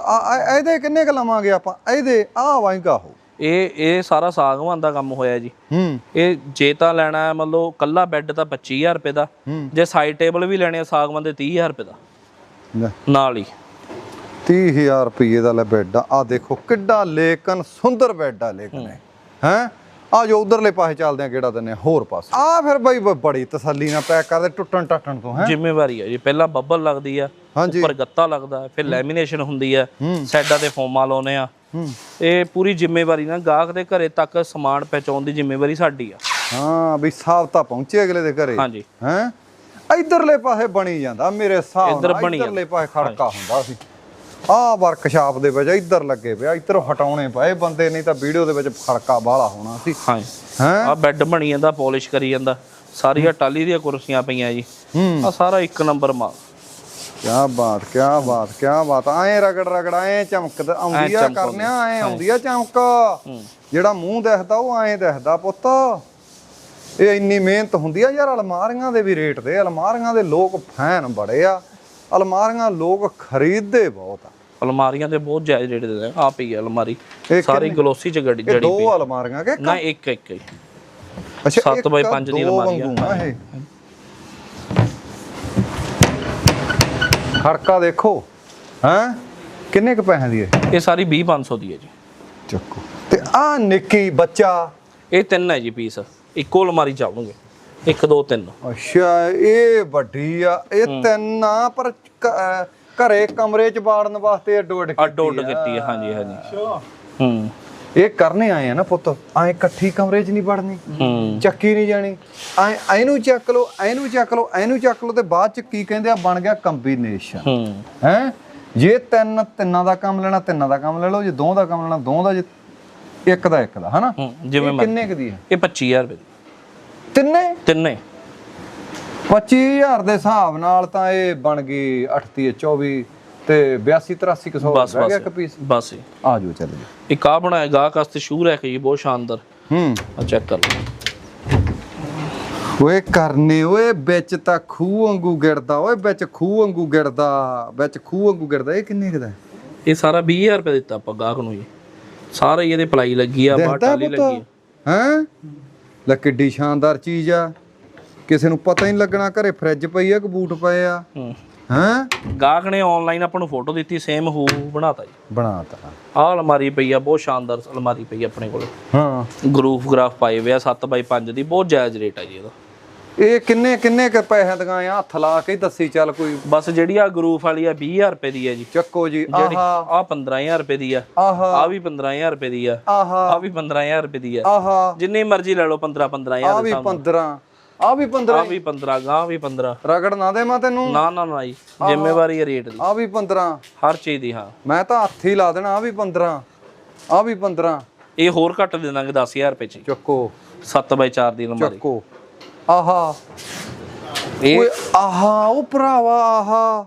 ਇਹਦੇ ਕਿੰਨੇ ਕ ਲਵਾਂਗੇ ਆਪਾਂ? ਇਹਦੇ ਆ ਵਾਂਗਾ ਹੋ ਇਹ ਇਹ ਸਾਰਾ ਸਾਗਵਾਨ ਦਾ ਕੰਮ ਹੋਇਆ ਜੀ। ਹੂੰ। ਇਹ ਜੇ ਤਾਂ ਲੈਣਾ ਹੈ ਮੰਨ ਲਓ ਕੱਲਾ ਬੈੱਡ ਤਾਂ 25000 ਰੁਪਏ ਦਾ। ਹੂੰ। ਜੇ ਸਾਈਡ ਟੇਬਲ ਵੀ ਲੈਣੇ ਆ ਸਾਗਵਾਨ ਦੇ 30000 ਰੁਪਏ ਦਾ। ਨਾਲ ਹੀ। 30000 ਰੁਪਏ ਦਾ ਲੈ ਬੈੱਡ ਆ। ਆਹ ਦੇਖੋ ਕਿੱਡਾ ਲੇਕਨ ਸੁੰਦਰ ਬੈੱਡ ਆ ਲੇਕਨ ਹੈ? ਆ ਜੋ ਉਧਰਲੇ ਪਾਸੇ ਚੱਲਦੇ ਆ ਕਿਹੜਾ ਦਿੰਨੇ ਹੋਰ ਪਾਸੇ। ਆ ਫਿਰ ਬਈ ਬ- ਬੜੀ ਤਸੱਲੀ ਨਾਲ ਪੈਕ ਕਰਦੇ ਟੁੱਟਣ ਟੱਟਣ ਤੋਂ ਹੈ? ਜ਼ਿੰਮੇਵਾਰੀ ਹੈ ਜੀ। ਪਹਿਲਾਂ ਬੱਬਲ ਲੱਗਦੀ ਆ ਹਾਂਜੀ। ਉੱਪਰ ਗੱਤਾ ਲੱਗਦਾ ਹੈ, ਫਿਰ ਲੈਮੀਨੇਸ਼ਨ ਹੁੰਦੀ ਆ ਸਾਈਡਾਂ ਤੇ ਫੋਮਾਂ ਲਾਉਨੇ ਆ। ਇਹ ਪੂਰੀ ਜ਼ਿੰਮੇਵਾਰੀ ਨਾਲ ਗਾਹਕ ਦੇ ਘਰੇ ਤੱਕ ਸਮਾਨ ਪਹੁੰਚਾਉਣ ਦੀ ਜ਼ਿੰਮੇਵਾਰੀ ਸਾਡੀ ਆ। ਹਾਂ ਵੀ ਸਾਫਤਾ ਪਹੁੰਚੇ ਅਗਲੇ ਦੇ ਘਰੇ। ਹਾਂਜੀ। ਹੈ? ਇਧਰਲੇ ਪਾਸੇ ਬਣੀ ਜਾਂਦਾ ਮੇਰੇ ਹਿਸਾਬ ਇੱਧਰ ਬਣੀ ਇਧਰਲੇ ਪਾਸੇ ਖੜਕਾ ਹੁੰਦਾ ਸੀ। ਆਹ ਵਰਕਸ਼ਾਪ ਦੇ ਵਿੱਚ ਇੱਧਰ ਲੱਗੇ ਪਿਆ ਇੱਧਰੋਂ ਹਟਾਉਣੇ ਪਏ। ਬੰਦੇ ਨਹੀਂ ਤਾਂ ਵੀਡੀਓ ਦੇ ਵਿੱਚ ਖੜਕਾ ਬਾਹਲਾ ਹੋਣਾ ਸੀ। ਹਾਂਜੀ ਹੈ? ਆ ਬੈੱਡ ਬਣੀ ਜਾਂਦਾ ਪਾਲਿਸ਼ ਕਰੀ ਜਾਂਦਾ। ਸਾਰੀਆਂ ਟਾਲੀ ਦੀਆਂ ਕੁਰਸੀਆਂ ਪਈਆਂ ਜੀ। ਹੂੰ। ਆ ਸਾਰਾ ਇੱਕ ਨੰਬਰ ਮਾਲ। ਕੀ ਬਾਤ ਕੀ ਬਾਤ ਕੀ ਬਾਤ। ਐ ਰਗੜ ਰਗੜ ਐ ਚਮਕ ਆਉਂਦੀ ਆ ਕਰਨਿਆ ਐ ਆਉਂਦੀ ਆ ਚਮਕ। ਜਿਹੜਾ ਮੂੰਹ ਦਿਖਦਾ ਉਹ ਐ ਦਿਖਦਾ ਪੁੱਤ। ਇਹ ਇੰਨੀ ਮਿਹਨਤ ਹੁੰਦੀ ਆ ਯਾਰ ਅਲਮਾਰੀਆਂ ਦੇ ਵੀ ਰੇਟ ਦੇ ਅਲਮਾਰੀਆਂ ਦੇ ਲੋਕ ਫੈਨ ਬੜੇ ਆ। ਅਲਮਾਰੀਆਂ ਲੋਕ ਖਰੀਦਦੇ ਬਹੁਤ ਆ। ਅਲਮਾਰੀਆਂ ਤੇ ਬਹੁਤ ਜਾਇਜ਼ ਰੇਟ ਦੇ ਆ। ਪਈ ਹੈ ਅਲਮਾਰੀ। ਸਾਰੀ ਗਲੋਸੀ ਚ ਜੜੀ ਦੋ ਅਲਮਾਰੀਆਂ ਕਿ ਨਾ ਇੱਕ ਇੱਕ ਹੀ। ਅੱਛਾ ਸੱਤ ਇੱਕ ਬਾਈ ਪੰਜ ਦੀ ਦੋ ਅਲਮਾਰੀ ਆ। ਆ ਖੜਕਾ ਦੇਖੋ। ਹੈਂ? ਕਿੰਨੇ ਕ ਪੈਸਿਆਂ ਦੀ ਹੈ ਇਹ ਸਾਰੀ 20 500 ਦੀ ਹੈ ਜੀ। ਚੱਕੋ। ਤੇ ਆ ਨਿੱਕੀ ਬੱਚਾ। ਇਹ ਤਿੰਨ ਹੈ ਜੀ ਪੀਸ। ਇੱਕੋ ਅਲਮਾਰੀ ਚਾਹੋਗੇ ਇੱਕ ਦੋ ਤਿੰਨ। ਅੱਛਾ ਇਹ ਵੱਡੀ ਆ। ਇਹ ਤਿੰਨ ਆ ਪਰ ਘਰੇ ਕਮਰੇ ਚ ਬਾੜਨ ਵਾਸਤੇ ਅੱਡੋ ਅੱਡ ਅੱਡੋ ਅੱਡ ਕੀਤੀ ਹੈ ਹਾਂਜੀ ਹਾਂਜੀ। ਹੂੰ। ਇਹ ਕਰਨੇ ਆਏ ਆ ਨਾ ਪੁੱਤ। ਐ ਇਕੱਠੀ ਕਮਰੇ ਚ ਨਹੀਂ ਵੜਨੀ। ਹੂੰ। ਚੱਕੀ ਨਹੀਂ ਜਾਣੀ। ਐ ਇਹਨੂੰ ਚੱਕ ਲਓ ਇਹਨੂੰ ਚੱਕ ਲਓ ਇਹਨੂੰ ਚੱਕ ਲਓ ਤੇ ਬਾਅਦ ਚ ਕੀ ਕਹਿੰਦੇ ਆ? ਬਣ ਗਿਆ ਕੰਬੀਨੇਸ਼ਨ। ਹੂੰ। ਹੈ? ਜੇ ਤਿੰਨ ਤਿੰਨਾਂ ਦਾ ਕੰਮ ਲੈਣਾ ਤਿੰਨਾਂ ਦਾ ਕੰਮ ਲੈ ਲਓ। ਜੇ ਦੋ ਦਾ ਕੰਮ ਲੈਣਾ ਦੋ ਦਾ ਜੇ ਇੱਕ ਦਾ ਇੱਕ ਦਾ ਹਨਾ? ਜਿਵੇਂ। ਕਿੰਨੇ ਕੁ ਦੀ ਹੈ ਇਹ 25000 ਰੁਪਏ ਦੀ। ਤਿੰਨੇ? ਤਿੰਨੇ। 25000 ਦੇ ਹਿਸਾਬ ਨਾਲ ਤਾਂ ਇਹ ਬਣ ਗਈ 38 24 ਤੇ 82 83 ਕੁ ਸੌ ਬਸ ਬਸ। ਬਸ। ਆ ਜਾਓ ਚੱਲ ਜੀ। ਇੱਕ ਆ ਬਣਾਇਆ ਗਾਹਕ ਵਾਸਤੇ ਸ਼ੂ ਹੈ ਕਿ ਬਹੁਤ ਸ਼ਾਨਦਾਰ। ਹੂੰ। ਆ ਚੈੱਕ ਕਰ ਲਓ। ਓਏ ਕਰਨੇ ਓਏ ਵਿੱਚ ਤਾਂ ਖੂਹ ਵਾਂਗੂ ਗਿਰਦਾ ਓਏ ਵਿੱਚ ਖੂਹ ਵਾਂਗੂ ਗਿਰਦਾ ਵਿੱਚ ਖੂਹ ਵਾਂਗੂ ਗਿਰਦਾ ਇਹ ਕਿੰਨੇ ਕੁ ਦਾ? ਹੈ? ਇਹ ਸਾਰਾ 20000 ਰੁਪਏ ਦਿੱਤਾ ਆਪਾਂ ਗਾਹਕ ਨੂੰ ਜੀ। ਸਾਰਾ ਹੀ ਇਹਦੇ ਪਲਾਈ ਲੱਗੀ ਆ ਬਾਹਰ ਦਿਖਦਾ ਟਾਲੀ ਲੱਗੀ ਪੁੱਤ ਹੈ? ਲੈ ਕਿੱਡੀ ਸ਼ਾਨਦਾਰ ਚੀਜ਼ ਆ। ਕਿਸੇ ਨੂੰ ਪਤਾ ਹੀ ਨਹੀਂ ਲੱਗਣਾ ਘਰੇ ਫ੍ਰਿਜ ਪਈ ਆ ਕਿ ਬੂਟ ਪਏ ਆ। ਹੂੰ। ਗਾਹਕ ਨੇ ਆਨਲਾਈਨ ਆਪਾਂ ਨੂੰ ਫੋਟੋ ਦਿੱਤੀ ਸੇਮ ਹੂ ਬਣਾਤਾ ਜੀ। ਬਣਾਤਾ। ਆਹ ਅਲਮਾਰੀ ਪਈ ਆ ਬਹੁਤ ਸ਼ਾਨਦਾਰ ਅਲਮਾਰੀ ਪਈ ਆ ਆਪਣੇ ਕੋਲ। ਹਾਂ। ਗਰੂਫ ਗ੍ਰਾਫ ਪਾਏ ਹੋਏ ਆ 7x5 ਦੀ ਬਹੁਤ ਜਾਇਜ਼ ਰੇਟ ਆ ਜੀ ਇਹਦਾ। ਇਹ ਕਿੰਨੇ ਕਿੰਨੇ ਕ ਪੈਸਿਆਂ ਦੀਆਂ ਆ? ਹੱਥ ਲਾ ਕੇ ਦੱਸੀ ਚੱਲ ਕੋਈ ਬਸ ਜਿਹੜੀ ਆ ਗਰੂਫ ਵਾਲੀ ਆ 20000 ਰੁਪਏ ਦੀ ਆ ਜੀ। ਚੱਕੋ ਜੀ ਆਹਾ। ਆ 15000 ਰੁਪਏ ਦੀ ਆ ਆਹਾ। ਆ ਵੀ 15000 ਰੁਪਏ ਦੀ ਆ ਆਹਾ। ਆ ਵੀ 15000 ਰੁਪਏ ਦੀ ਆ। ਆਹਾ। ਜਿੰਨੀ ਮਰਜ਼ੀ ਲੈ ਲਓ 15 ਆ 15000 ਵੀ ਦੇ ਹਿਸਾਬ 15 ਆ ਵੀ 15 ਆ ਵੀ 15 ਗਾਂ ਵੀ 15 ਰਗੜ ਨਾ ਦੇ ਮੈਂ ਤੈਨੂੰ। ਨਾ ਨਾ ਨਾ ਜੀ ਜ਼ਿੰਮੇਵਾਰੀ ਹੈ ਰੇਟ ਦੀ। ਆ ਵੀ 15 ਹਰ ਚੀਜ਼ ਦੀ ਹਾਂ। ਮੈਂ ਤਾਂ ਹੱਥ ਹੀ ਲਾ ਦੇਣਾ ਆ ਵੀ 15 ਆ ਵੀ 15 ਇਹ ਹੋਰ ਘੱਟ ਦੇ ਦਾਂਗੇ 10000 ਰੁਪਏ ਚ ਚੱਕੋ। 7x4 ਦੀ ਅਲਮਾਰੀ ਚੱਕੋ। ਆਹਾ। ਇਹ ਆਹਾ ਉਹ ਭਰਾਵਾ ਆਹਾ।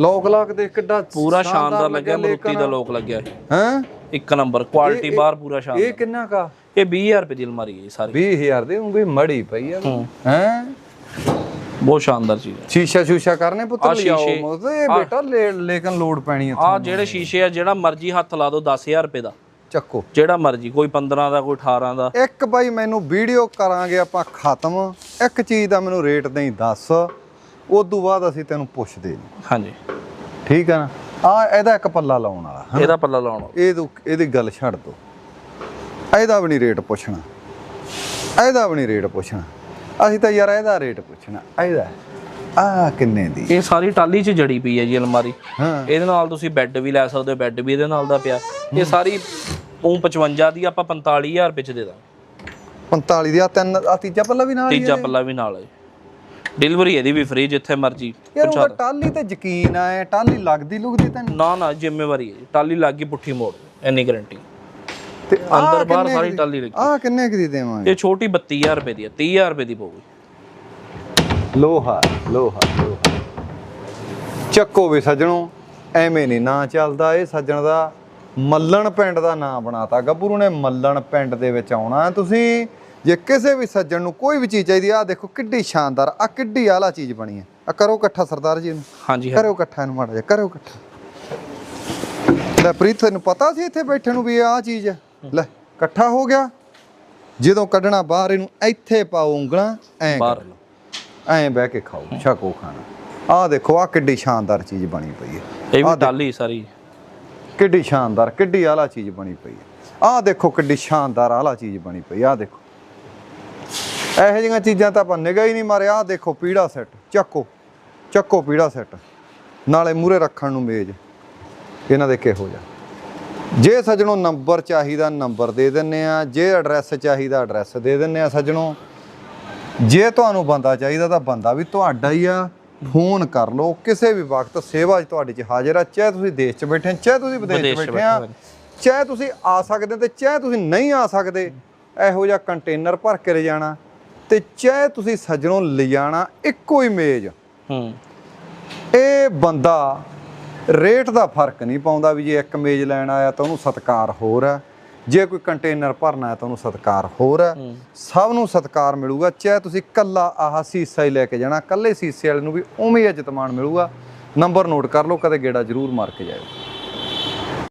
ਲੋਕ ਲਾਕ ਦੇ ਕਿੱਡਾ ਪੂਰਾ ਸ਼ਾਨਦਾਰ ਲੱਗਿਆ ਮਰੂਤੀ ਦਾ ਲੋਕ ਲੱਗਿਆ ਹੈ? ਇੱਕ ਨੰਬਰ ਕੁਆਲਿਟੀ ਬਾਹਰ ਪੂਰਾ ਸ਼ਾਨਦਾਰ। ਇਹ ਕਿੰਨਾ ਕਾ? ਇਹ 20000 ਰੁਪਏ ਦੀ ਅਲਮਾਰੀ ਹੈ ਜੀ ਸਾਰੀ। 20000 ਦੇ ਉਹ ਵੀ ਮੜੀ ਪਈ ਆ। ਹੂੰ। ਹੈ? ਬਹੁਤ ਸ਼ਾਨਦਾਰ ਚੀਜ਼ ਹੈ। ਸ਼ੀਸ਼ਾ ਸ਼ੂਸ਼ਾ ਕਰਨੇ ਪੁੱਤ ਆਹ ਲਿਆਓ ਸ਼ੀਸ਼ੇ। ਮੁੱਤ। ਇਹ ਬੇਟਾ ਲੇਕਿਨ ਲੋਡ ਪੈਣੀ ਆ ਆ ਜਿਹੜੇ ਸ਼ੀਸ਼ੇ ਆ ਜਿਹੜਾ ਮਰਜ਼ੀ ਹੱਥ ਲਾ ਦਿਓ 10000 ਰੁਪਏ ਦਾ। ਚੱਕੋ। ਜਿਹੜਾ ਮਰਜ਼ੀ ਕੋਈ 15 ਦਾ ਕੋਈ 18 ਦਾ। ਇੱਕ ਬਾਈ ਮੈਨੂੰ ਵੀਡੀਓ ਕਰਾਂਗੇ ਆਪਾਂ ਖਤਮ। ਇੱਕ ਚੀਜ਼ ਦਾ ਮੈਨੂੰ ਰੇਟ ਨਹੀਂ ਦੱਸ। ਉਸ ਤੋਂ ਬਾਅਦ ਅਸੀਂ ਤੈਨੂੰ ਪੁੱਛਦੇ ਹਾਂਜੀ। ਠੀਕ ਆ ਨਾ? ਆ ਇਹਦਾ ਇੱਕ ਪੱਲਾ ਲਾਉਣ ਵਾਲਾ ਇਹਦਾ ਪੱਲਾ ਲਾਉਣਾ ਇਹ ਇਹਦੀ ਗੱਲ ਛੱਡ ਦੋ। ਇਹਦਾ ਵੀ ਨਹੀਂ ਰੇਟ ਪੁੱਛਣਾ। ਇਹਦਾ ਵੀ ਨਹੀਂ ਰੇਟ ਪੁੱਛਣਾ। ਅਸੀਂ ਤਾਂ ਯਾਰ ਇਹਦਾ ਰੇਟ ਪੁੱਛਣਾ। ਇਹਦਾ। ਆ ਕਿੰਨੇ ਦੀ? ਇਹ ਸਾਰੀ ਟਾਲੀ 'ਚ ਜੜੀ ਪਈ ਹੈ ਜੀ ਅਲਮਾਰੀ। ਹਾਂ। ਇਹਦੇ ਨਾਲ ਤੁਸੀਂ ਬੈੱਡ ਵੀ ਲੈ ਸਕਦੇ ਹੋ ਬੈੱਡ ਵੀ ਇਹਦੇ ਨਾਲ ਦਾ ਪਿਆ। ਇਹ ਸਾਰੀ ਉਹ 55 ਦੀ ਆਪਾਂ 45000 ਰੁਪਏ ਚ ਦੇ ਦਾਂਗੇ। 45 ਦੀ ਆ ਤਿੰਨ ਆ ਤੀਜਾ ਪੱਲਾ ਵੀ ਨਾਲ ਹੀ ਤੀਜਾ ਪੱਲਾ ਵੀ ਨਾਲ ਹੈ ਡਿਲੀਵਰੀ ਇਹਦੀ ਵੀ ਫ੍ਰੀ ਜਿੱਥੇ ਮਰਜ਼ੀ। ਯਾਰ ਉਹ ਟਾਲੀ ਤੇ ਯਕੀਨ ਆ ਟਾਲੀ ਲੱਗਦੀ ਲੁਗਦੀ ਤੈਨੂੰ ਨਾ ਨਾ ਜ਼ਿੰਮੇਵਾਰੀ ਹੈ ਟਾਲੀ ਲੱਗ ਗਈ ਪੁੱਠੀ ਮੋੜ ਇੰਨੀ ਗਾਰੰਟੀ ਤੇ ਅੰਦਰ ਬਾਹਰ ਸਾਰੀ ਟਾਲੀ ਲੱਗੀ ਆਹ ਕਿੰਨੇ ਕੁ ਦੀ ਦੇਵਾਂਗੇ? ਇਹ ਛੋਟੀ 32000 ਰੁਪਏ ਦੀ ਹੈ 30000 ਰੁਪਏ ਦੀ ਪਊਗੀ। ਲੋਹਾ ਲੋਹਾ ਲੋਹਾ। ਚੱਕੋ ਵੀ ਸੱਜਣੋ ਐਵੇਂ ਨਹੀਂ ਨਾਂ ਚੱਲਦਾ। ਇਹ ਸੱਜਣ ਦਾ ਮੱਲਣ ਪਿੰਡ ਦਾ ਨਾਂ ਬਣਾਤਾ। ਗੱਭਰੂ ਨੇ ਮੱਲਣ ਪਿੰਡ ਦੇ ਵਿੱਚ ਆਉਣਾ ਤੁਸੀਂ ਜੇ ਕਿਸੇ ਵੀ ਸੱਜਣ ਨੂੰ ਕੋਈ ਵੀ ਚੀਜ਼ ਚਾਹੀਦੀ ਆ ਦੇਖੋ ਕਿੱਡੀ ਸ਼ਾਨਦਾਰ ਆ ਕਿੱਡੀ ਆਲਾ ਚੀਜ਼ ਬਣੀ ਹੈ। ਆ ਕਰੋ ਇਕੱਠਾ ਸਰਦਾਰ ਜੀ ਨੂੰ। ਹਾਂਜੀ ਹਾਂ ਕਰਿਓ ਇਕੱਠਾ ਇਹਨੂੰ ਮਾੜਾ ਜਿਹਾ ਕਰਿਓ ਇਕੱਠਾ। ਲੈ ਪ੍ਰੀਤ ਤੈਨੂੰ ਪਤਾ ਸੀ ਇੱਥੇ ਬੈਠੇ ਨੂੰ ਵੀ ਆਹ ਚੀਜ਼ ਹੈ? ਲੈ ਇਕੱਠਾ ਹੋ ਗਿਆ? ਜਦੋਂ ਕੱਢਣਾ ਬਾਹਰ ਇਹਨੂੰ ਇੱਥੇ ਪਾਓ ਉਂਗਲਾਂ ਐਂ ਬਾਹਰ ਕਰ। ਲਓ। ਐਂ ਬਹਿ ਕੇ ਖਾਓ ਛਕੋ ਖਾਣਾ। ਆਹ ਦੇਖੋ ਆਹ ਕਿੱਡੀ ਸ਼ਾਨਦਾਰ ਚੀਜ਼ ਬਣੀ ਪਈ ਹੈ। ਇਹ ਵੀ ਟਾਲੀ ਸਾਰੀ। ਕਿੱਡੀ ਸ਼ਾਨਦਾਰ ਕਿੱਡੀ ਆਲਾ ਚੀਜ਼ ਬਣੀ ਪਈ ਹੈ। ਆਹ ਦੇਖੋ ਕਿੱਡੀ ਸ਼ਾਨਦਾਰ ਆਲਾ ਚੀਜ਼ ਬਣੀ ਪਈ ਆਹ ਦੇਖੋ। ਇਹੋ ਜਿਹੀਆਂ ਚੀਜ਼ਾਂ ਤਾਂ ਆਪਾਂ ਨਿਗਾਹ ਹੀ ਨਹੀਂ ਮਾਰਿਆ ਆਹ ਦੇਖੋ ਪੀੜਾ ਸੈੱਟ। ਚੱਕੋ ਚੱਕੋ ਪੀੜਾ ਸੈੱਟ। ਨਾਲੇ ਮੂਰੇ ਰੱਖਣ ਨੂੰ ਮੇਜ਼। ਇਹਨਾਂ ਦੇ ਕਿਹੋ ਜਿਹਾ। ਜੇ ਸੱਜਣੋ ਨੰਬਰ ਚਾਹੀਦਾ ਨੰਬਰ ਦੇ ਦਿੰਨੇ ਆ ਜੇ ਐਡਰੈਸ ਚਾਹੀਦਾ ਐਡਰੈਸ ਦੇ ਦਿੰਨੇ ਆ ਸੱਜਣੋ। ਜੇ ਤੁਹਾਨੂੰ ਬੰਦਾ ਚਾਹੀਦਾ ਤਾਂ ਬੰਦਾ ਵੀ ਤੁਹਾਡਾ ਹੀ ਆ। ਫੋਨ ਕਰ ਲਓ ਕਿਸੇ ਵੀ ਵਕਤ ਸੇਵਾ 'ਚ ਤੁਹਾਡੀ 'ਚ ਹਾਜ਼ਰ ਆ ਚਾਹੇ ਤੁਸੀਂ ਦੇਸ਼ 'ਚ ਬੈਠੇ ਆ ਚਾਹੇ ਤੁਸੀਂ ਵਿਦੇਸ਼ 'ਚ ਬੈਠੇ ਆ ਚਾਹੇ ਤੁਸੀਂ ਆ ਸਕਦੇ ਤੇ ਚਾਹੇ ਤੁਸੀਂ ਨਹੀਂ ਆ ਸਕਦੇ ਇਹੋ ਜਿਹਾ ਕੰਟੇਨਰ ਭਰ ਕੇ ਲਿਜਾਣਾ ਤੇ ਚਾਹੇ ਤੁਸੀਂ ਸੱਜਣੋਂ ਲਿਜਾਣਾ ਇੱਕੋ ਹੀ ਮੇਜ਼ ਹੂੰ। ਇਹ ਬੰਦਾ ਰੇਟ ਦਾ ਫ਼ਰਕ ਨਹੀਂ ਪਾਉਂਦਾ ਵੀ ਜੇ ਇੱਕ ਮੇਜ਼ ਲੈਣ ਆਇਆ ਤਾਂ ਉਹਨੂੰ ਸਤਕਾਰ ਹੋਰ ਹੈ। ਜੇ ਕੋਈ ਕੰਟੇਨਰ ਭਰਨਾ ਹੈ ਤਾਂ ਉਹਨੂੰ ਸਤਕਾਰ ਹੋਰ ਹੈ। ਸਭ ਨੂੰ ਸਤਕਾਰ ਮਿਲੂਗਾ ਚਾਹੇ ਤੁਸੀਂ ਕੱਲਾ ਆਹ ਸੀਸਾ ਹੀ ਲੈ ਕੇ ਜਾਣਾ ਕੱਲੇ ਸੀਸੇ ਵਾਲੇ ਨੂੰ ਵੀ ਉਵੇਂ ਹੀ ਇੱਜ਼ਤ ਮਾਣ ਮਿਲੂਗਾ। ਨੰਬਰ ਨੋਟ ਕਰ ਲਓ ਕਦੇ ਗੇੜਾ ਜ਼ਰੂਰ ਮਾਰ ਕੇ ਜਾਇਓ।